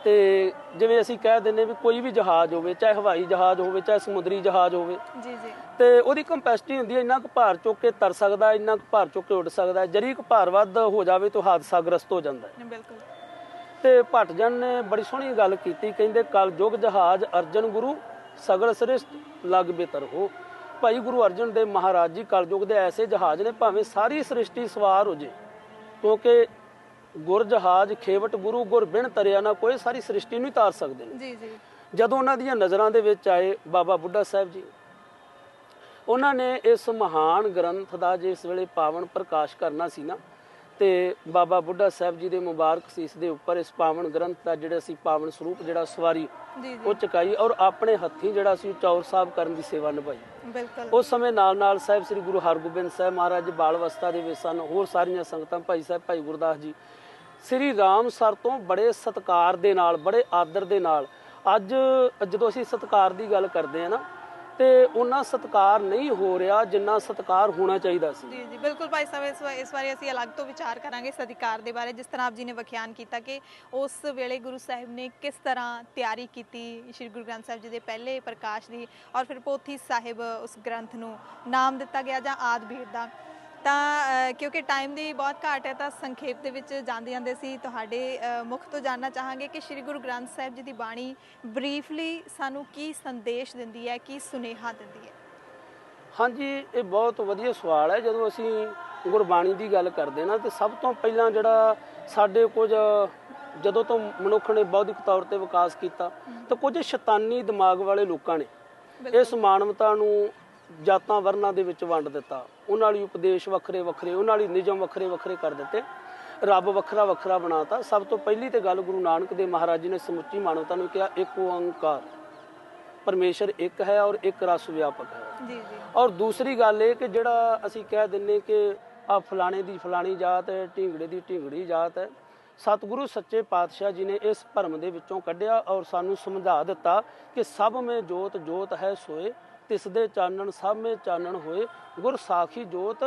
B: ਤੇ ਜਿਵੇਂ ਅਸੀਂ ਕਹਿ ਦਿੰਨੇ ਵੀ ਕੋਈ ਵੀ ਜਹਾਜ਼ ਹੋਵੇ ਚਾਹੇ ਹਵਾਈ ਜਹਾਜ਼ ਹੋਵੇ ਚਾਹੇ ਸਮੁੰਦਰੀ ਜਹਾਜ਼ ਹੋਵੇ
A: ਜੀ ਜੀ।
B: ਤੇ ਉਹਦੀ ਕੰਪੈਸਿਟੀ ਹੁੰਦੀ ਹੈ ਇੰਨਾ ਕੁ ਭਾਰ ਚੁੱਕ ਕੇ ਤਰ ਸਕਦਾ ਇੰਨਾ ਕੁ ਭਾਰ ਚੁੱਕ ਕੇ ਉੱਡ ਸਕਦਾ। ਜਰੀ ਕੁ ਭਾਰ ਵੱਧ ਹੋ ਜਾਵੇ ਤਾਂ ਹਾਦਸਾ ਗ੍ਰਸਤ ਹੋ ਜਾਂਦਾ ਹੈ।
A: ਬਿਲਕੁਲ।
B: ਤੇ ਭੱਟਜਨ ਨੇ ਬੜੀ ਸੋਹਣੀ ਗੱਲ ਕੀਤੀ ਕਹਿੰਦੇ ਕਲ ਯੁਗ ਜਹਾਜ਼ ਅਰਜਨ ਗੁਰੂ ਸਗਲ ਸ੍ਰਿਸ਼ਟ ਲਗ ਬਿਤਰ ਹੋ। ਭਾਈ ਗੁਰੂ ਅਰਜਨ ਦੇਵ ਮਹਾਰਾਜ ਜੀ ਕਲ ਯੁਗ ਦੇ ਐਸੇ ਜਹਾਜ਼ ਨੇ ਭਾਵੇਂ ਸਾਰੀ ਸ੍ਰਿਸ਼ਟੀ ਸਵਾਰ ਹੋ ਜੇ ਕਿਉਂਕਿ ਗੁਰ ਜਹਾਜ਼ ਖੇਵਟ ਗੁਰੂ ਗੁਰ ਬਿਨ ਤਰਿਆ ਨਾ ਕੋਈ ਸਾਰੀ ਸ੍ਰਿਸ਼ਟੀ ਨੂੰ ਹੀ ਤਾਰ ਸਕਦੇ ਨੇ।
A: ਜੀ ਜੀ।
B: ਜਦੋਂ ਉਹਨਾਂ ਦੀਆਂ ਨਜ਼ਰਾਂ ਦੇ ਵਿੱਚ ਆਏ ਬਾਬਾ ਬੁੱਢਾ ਸਾਹਿਬ ਜੀ ਉਹਨਾਂ ਨੇ ਇਸ ਮਹਾਨ ਗ੍ਰੰਥ ਦਾ ਜਿਸ ਵੇਲੇ ਪਾਵਨ ਪ੍ਰਕਾਸ਼ ਕਰਨਾ ਸੀ ਨਾ ਤੇ ਬਾਬਾ ਬੁੱਢਾ ਸਾਹਿਬ ਜੀ ਦੇ ਮੁਬਾਰਕ ਸੀਸ ਦੇ ਉੱਪਰ ਇਸ ਪਾਵਨ ਗ੍ਰੰਥ ਦਾ ਜਿਹੜਾ ਸੀ ਪਾਵਨ ਸਰੂਪ ਜਿਹੜਾ ਸਵਾਰੀ ਉਹ ਚਕਾਈ ਔਰ ਆਪਣੇ ਹੱਥੀਂ ਜਿਹੜਾ ਸੀ ਚੌਰ ਸਾਹਿਬ ਕਰਨ ਦੀ ਸੇਵਾ ਨਿਭਾਈ।
A: ਬਿਲਕੁਲ।
B: ਉਸ ਸਮੇਂ ਨਾਲ ਨਾਲ ਸਾਹਿਬ ਸ੍ਰੀ ਗੁਰੂ ਹਰਗੋਬਿੰਦ ਸਾਹਿਬ ਮਹਾਰਾਜ ਬਾਲ ਅਵਸਥਾ ਦੇ ਵਿੱਚ ਸਨ ਹੋਰ ਸਾਰੀਆਂ ਸੰਗਤਾਂ ਭਾਈ ਸਾਹਿਬ ਭਾਈ ਗੁਰਦਾਸ ਜੀ ਸ੍ਰੀ ਰਾਮ ਸਰ ਤੋਂ ਬੜੇ ਸਤਕਾਰ ਦੇ ਨਾਲ, ਬੜੇ ਆਦਰ ਦੇ ਨਾਲ, ਅੱਜ ਜਦੋਂ ਅਸੀਂ ਸਤਕਾਰ ਦੀ ਗੱਲ ਕਰਦੇ ਆ ਨਾ, ਤੇ ਉਹਨਾਂ ਸਤਕਾਰ ਨਹੀਂ ਹੋ ਰਿਹਾ ਜਿੰਨਾ ਸਤਕਾਰ ਹੋਣਾ ਚਾਹੀਦਾ ਸੀ।
A: ਜੀ ਜੀ, ਬਿਲਕੁਲ ਭਾਈ ਸਾਹਿਬ, ਇਸ ਵਾਰ ਵਾਰੀ ਅਸੀਂ ਅਲੱਗ ਤੋਂ ਵਿਚਾਰ ਕਰਾਂਗੇ ਸਤਿਕਾਰ ਦੇ ਬਾਰੇ, ਜਿਸ ਤਰ੍ਹਾਂ ਆਪ ਜੀ ਨੇ ਵਿਖਿਆਨ ਕੀਤਾ ਕਿ ਉਸ ਵੇਲੇ ਗੁਰੂ ਸਾਹਿਬ ਨੇ ਕਿਸ ਤਰ੍ਹਾਂ ਤਿਆਰੀ ਕੀਤੀ ਸ੍ਰੀ ਗੁਰੂ ਗ੍ਰੰਥ ਸਾਹਿਬ ਜੀ ਦੇ ਪਹਿਲੇ ਪ੍ਰਕਾਸ਼ ਦੀ ਔਰ ਫਿਰ ਪੋਥੀ ਸਾਹਿਬ ਉਸ ਗ੍ਰੰਥ ਨੂੰ ਨਾਮ ਦਿੱਤਾ ਗਿਆ ਜਾਂ ਆਦ ਬੀੜ ਦਾ। ਤਾਂ ਕਿਉਂਕਿ ਟਾਈਮ ਦੀ ਬਹੁਤ ਘਾਟ ਹੈ ਤਾਂ ਸੰਖੇਪ ਦੇ ਵਿੱਚ ਜਾਂਦੇ ਜਾਂਦੇ ਸੀ ਤੁਹਾਡੇ ਮੁਖ ਤੋਂ ਜਾਨਣਾ ਚਾਹਾਂਗੇ ਕਿ ਸ੍ਰੀ ਗੁਰੂ ਗ੍ਰੰਥ ਸਾਹਿਬ ਜੀ ਦੀ ਬਾਣੀ ਬਰੀਫਲੀ ਸਾਨੂੰ ਕੀ ਸੰਦੇਸ਼ ਦਿੰਦੀ ਹੈ ਕੀ ਸੁਨੇਹਾ ਦਿੰਦੀ ਹੈ?
B: ਹਾਂਜੀ ਇਹ ਬਹੁਤ ਵਧੀਆ ਸਵਾਲ ਹੈ। ਜਦੋਂ ਅਸੀਂ ਗੁਰਬਾਣੀ ਦੀ ਗੱਲ ਕਰਦੇ ਨਾ ਤੇ ਸਭ ਤੋਂ ਪਹਿਲਾਂ ਜਿਹੜਾ ਸਾਡੇ ਕੁਝ ਜਦੋਂ ਤੋਂ ਮਨੁੱਖ ਨੇ ਬੌਧਿਕ ਤੌਰ ਤੇ ਵਿਕਾਸ ਕੀਤਾ ਤਾਂ ਕੁਝ ਸ਼ੈਤਾਨੀ ਦਿਮਾਗ ਵਾਲੇ ਲੋਕਾਂ ਨੇ ਇਸ ਮਾਨਵਤਾ ਨੂੰ ਜਾਤਾਂ ਵਰਨਾਂ ਦੇ ਵਿੱਚ ਵੰਡ ਦਿੱਤਾ। ਉਹਨਾਂ ਲਈ ਉਪਦੇਸ਼ ਵੱਖਰੇ ਵੱਖਰੇ ਉਹਨਾਂ ਲਈ ਨਿਯਮ ਵੱਖਰੇ ਵੱਖਰੇ ਕਰ ਦਿੱਤੇ। ਰੱਬ ਵੱਖਰਾ ਵੱਖਰਾ ਬਣਾਤਾ। ਸਭ ਤੋਂ ਪਹਿਲੀ ਤੇ ਗੱਲ ਗੁਰੂ ਨਾਨਕ ਦੇਵ ਮਹਾਰਾਜ ਜੀ ਨੇ ਸਮੁੱਚੀ ਮਾਨਵਤਾ ਨੂੰ ਕਿਹਾ ਇੱਕ ਓੰਕਾਰ। ਪਰਮੇਸ਼ਰ ਇੱਕ ਹੈ ਔਰ ਇੱਕ ਰਸ ਵਿਆਪਕ ਹੈ।
A: ਜੀ ਜੀ।
B: ਔਰ ਦੂਸਰੀ ਗੱਲ ਇਹ ਕਿ ਜਿਹੜਾ ਅਸੀਂ ਕਹਿ ਦਿੰਨੇ ਕਿ ਆ ਫਲਾਣੇ ਦੀ ਫਲਾਣੀ ਜਾਤ ਹੈ ਢੀਂਗੜੇ ਦੀ ਢੀਂਗੜੀ ਜਾਤ ਹੈ ਸਤਿਗੁਰੂ ਸੱਚੇ ਪਾਤਸ਼ਾਹ ਜੀ ਨੇ ਇਸ ਭਰਮ ਦੇ ਵਿੱਚੋਂ ਕੱਢਿਆ ਔਰ ਸਾਨੂੰ ਸਮਝਾ ਦਿੱਤਾ ਕਿ ਸਭ ਮੇ ਜੋਤ ਜੋਤ ਹੈ ਸੋਏ ਤਿਸ ਦੇ ਚਾਨਣ ਸਭ ਮੇ ਚਾਨਣ ਹੋਏ, ਗੁਰ ਸਾਖੀ ਜੋਤ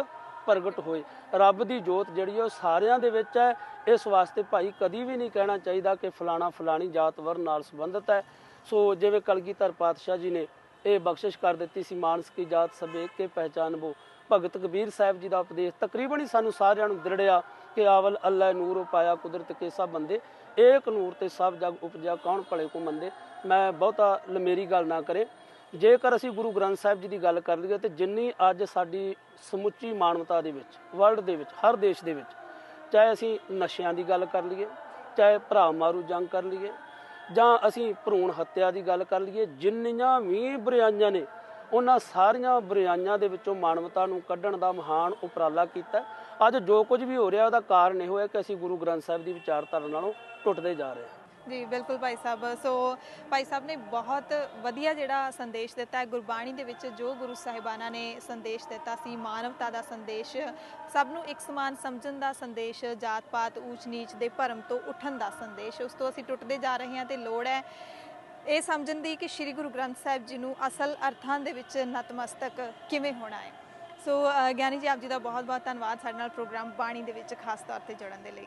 B: ਪ੍ਰਗਟ ਹੋਏ। ਰੱਬ ਦੀ ਜੋਤ ਜਿਹੜੀ ਉਹ ਸਾਰਿਆਂ ਦੇ ਵਿੱਚ ਹੈ। ਇਸ ਵਾਸਤੇ ਭਾਈ ਕਦੀ ਵੀ ਨਹੀਂ ਕਹਿਣਾ ਚਾਹੀਦਾ ਕਿ ਫਲਾਣਾ ਫਲਾਣੀ ਜਾਤ ਵਰਨ ਨਾਲ ਸੰਬੰਧਿਤ ਹੈ। ਸੋ ਜਿਵੇਂ ਕਲਗੀਧਰ ਪਾਤਸ਼ਾਹ ਜੀ ਨੇ ਇਹ ਬਖਸ਼ਿਸ਼ ਕਰ ਦਿੱਤੀ ਸੀ, ਮਾਨਸ ਕੀ ਜਾਤ ਸਭ ਏਕ ਕੇ ਪਹਿਚਾਨਬੋ ਭਗਤ ਕਬੀਰ ਸਾਹਿਬ ਜੀ ਦਾ ਉਪਦੇਸ਼ ਤਕਰੀਬਨ ਹੀ ਸਾਨੂੰ ਸਾਰਿਆਂ ਨੂੰ ਦਿਰੜਿਆ ਕਿ ਆਵਲ ਅੱਲਾ ਨੂਰ ਪਾਇਆ ਕੁਦਰਤ ਕੇ ਸਭ ਬੰਦੇ। ਏਕ ਨੂਰ ਤੇ ਸਭ ਜਗ ਉਪਜਿਆ, ਕੌਣ ਭਲੇ ਕੋ ਮੰਦੇ? ਮੈਂ ਬਹੁਤਾ ਲਮੇਰੀ ਗੱਲ ਨਾ ਕਰੇ। ਜੇਕਰ ਅਸੀਂ ਗੁਰੂ ਗ੍ਰੰਥ ਸਾਹਿਬ ਜੀ ਦੀ ਗੱਲ ਕਰ ਲਈਏ ਤੇ ਜਿੰਨੀ ਅੱਜ ਸਾਡੀ ਸਮੁੱਚੀ ਮਾਨਵਤਾ ਦੇ ਵਿੱਚ ਵਰਲਡ ਦੇ ਵਿੱਚ, ਹਰ ਦੇਸ਼ ਦੇ ਵਿੱਚ, ਚਾਹੇ ਅਸੀਂ ਨਸ਼ਿਆਂ ਦੀ ਗੱਲ ਕਰ ਲਈਏ, ਚਾਹੇ ਭਰਾ ਮਾਰੂ ਜੰਗ ਕਰ ਲਈਏ, ਜਾਂ ਅਸੀਂ ਭਰੂਣ ਹੱਤਿਆ ਦੀ ਗੱਲ ਕਰ ਲਈਏ, ਜਿੰਨੀਆਂ ਵੀ ਬੁਰਾਈਆਂ ਨੇ, ਉਹਨਾਂ ਸਾਰੀਆਂ ਬੁਰਾਈਆਂ ਦੇ ਵਿੱਚੋਂ ਮਾਨਵਤਾ ਨੂੰ ਕੱਢਣ ਦਾ ਮਹਾਨ ਉਪਰਾਲਾ ਕੀਤਾ। ਅੱਜ ਜੋ ਕੁਝ ਵੀ ਹੋ ਰਿਹਾ, ਉਹਦਾ ਕਾਰਨ ਇਹ ਹੋਇਆ ਕਿ ਅਸੀਂ ਗੁਰੂ ਗ੍ਰੰਥ ਸਾਹਿਬ ਦੀ ਵਿਚਾਰਧਾਰਾ ਨਾਲੋਂ ਟੁੱਟਦੇ ਜਾ ਰਹੇ ਹਾਂ।
A: ਜੀ, ਬਿਲਕੁਲ ਭਾਈ ਸਾਹਿਬ। ਸੋ ਭਾਈ ਸਾਹਿਬ ਨੇ ਬਹੁਤ ਵਧੀਆ ਜਿਹੜਾ ਸੰਦੇਸ਼ ਦਿੱਤਾ ਹੈ। ਗੁਰਬਾਣੀ ਦੇ ਵਿੱਚ ਜੋ ਗੁਰੂ ਸਾਹਿਬਾਨਾਂ ਨੇ ਸੰਦੇਸ਼ ਦਿੱਤਾ ਸੀ, ਮਾਨਵਤਾ ਦਾ ਸੰਦੇਸ਼, ਸਭ ਨੂੰ ਇੱਕ ਸਮਾਨ ਸਮਝਣ ਦਾ ਸੰਦੇਸ਼ ਜਾਤ ਪਾਤ ਊਚ ਨੀਚ ਦੇ ਭਰਮ ਤੋਂ ਉੱਠਣ ਦਾ ਸੰਦੇਸ਼, ਉਸ ਤੋਂ ਅਸੀਂ ਟੁੱਟਦੇ ਜਾ ਰਹੇ ਹਾਂ ਤੇ ਲੋੜ ਹੈ ਇਹ ਸਮਝਣ ਦੀ ਕਿ ਸ੍ਰੀ ਗੁਰੂ ਗ੍ਰੰਥ ਸਾਹਿਬ ਜੀ ਨੂੰ ਅਸਲ ਅਰਥਾਂ ਦੇ ਵਿੱਚ ਨਤਮਸਤਕ ਕਿਵੇਂ ਹੋਣਾ ਹੈ। ਸੋ ਗਿਆਨੀ ਜੀ, ਆਪ ਜੀ ਦਾ ਬਹੁਤ ਬਹੁਤ ਧੰਨਵਾਦ ਸਾਡੇ ਨਾਲ ਪ੍ਰੋਗਰਾਮ ਬਾਣੀ ਦੇ ਵਿੱਚ ਖਾਸ ਤੌਰ ਤੇ ਜੁੜਨ ਦੇ ਲਈ।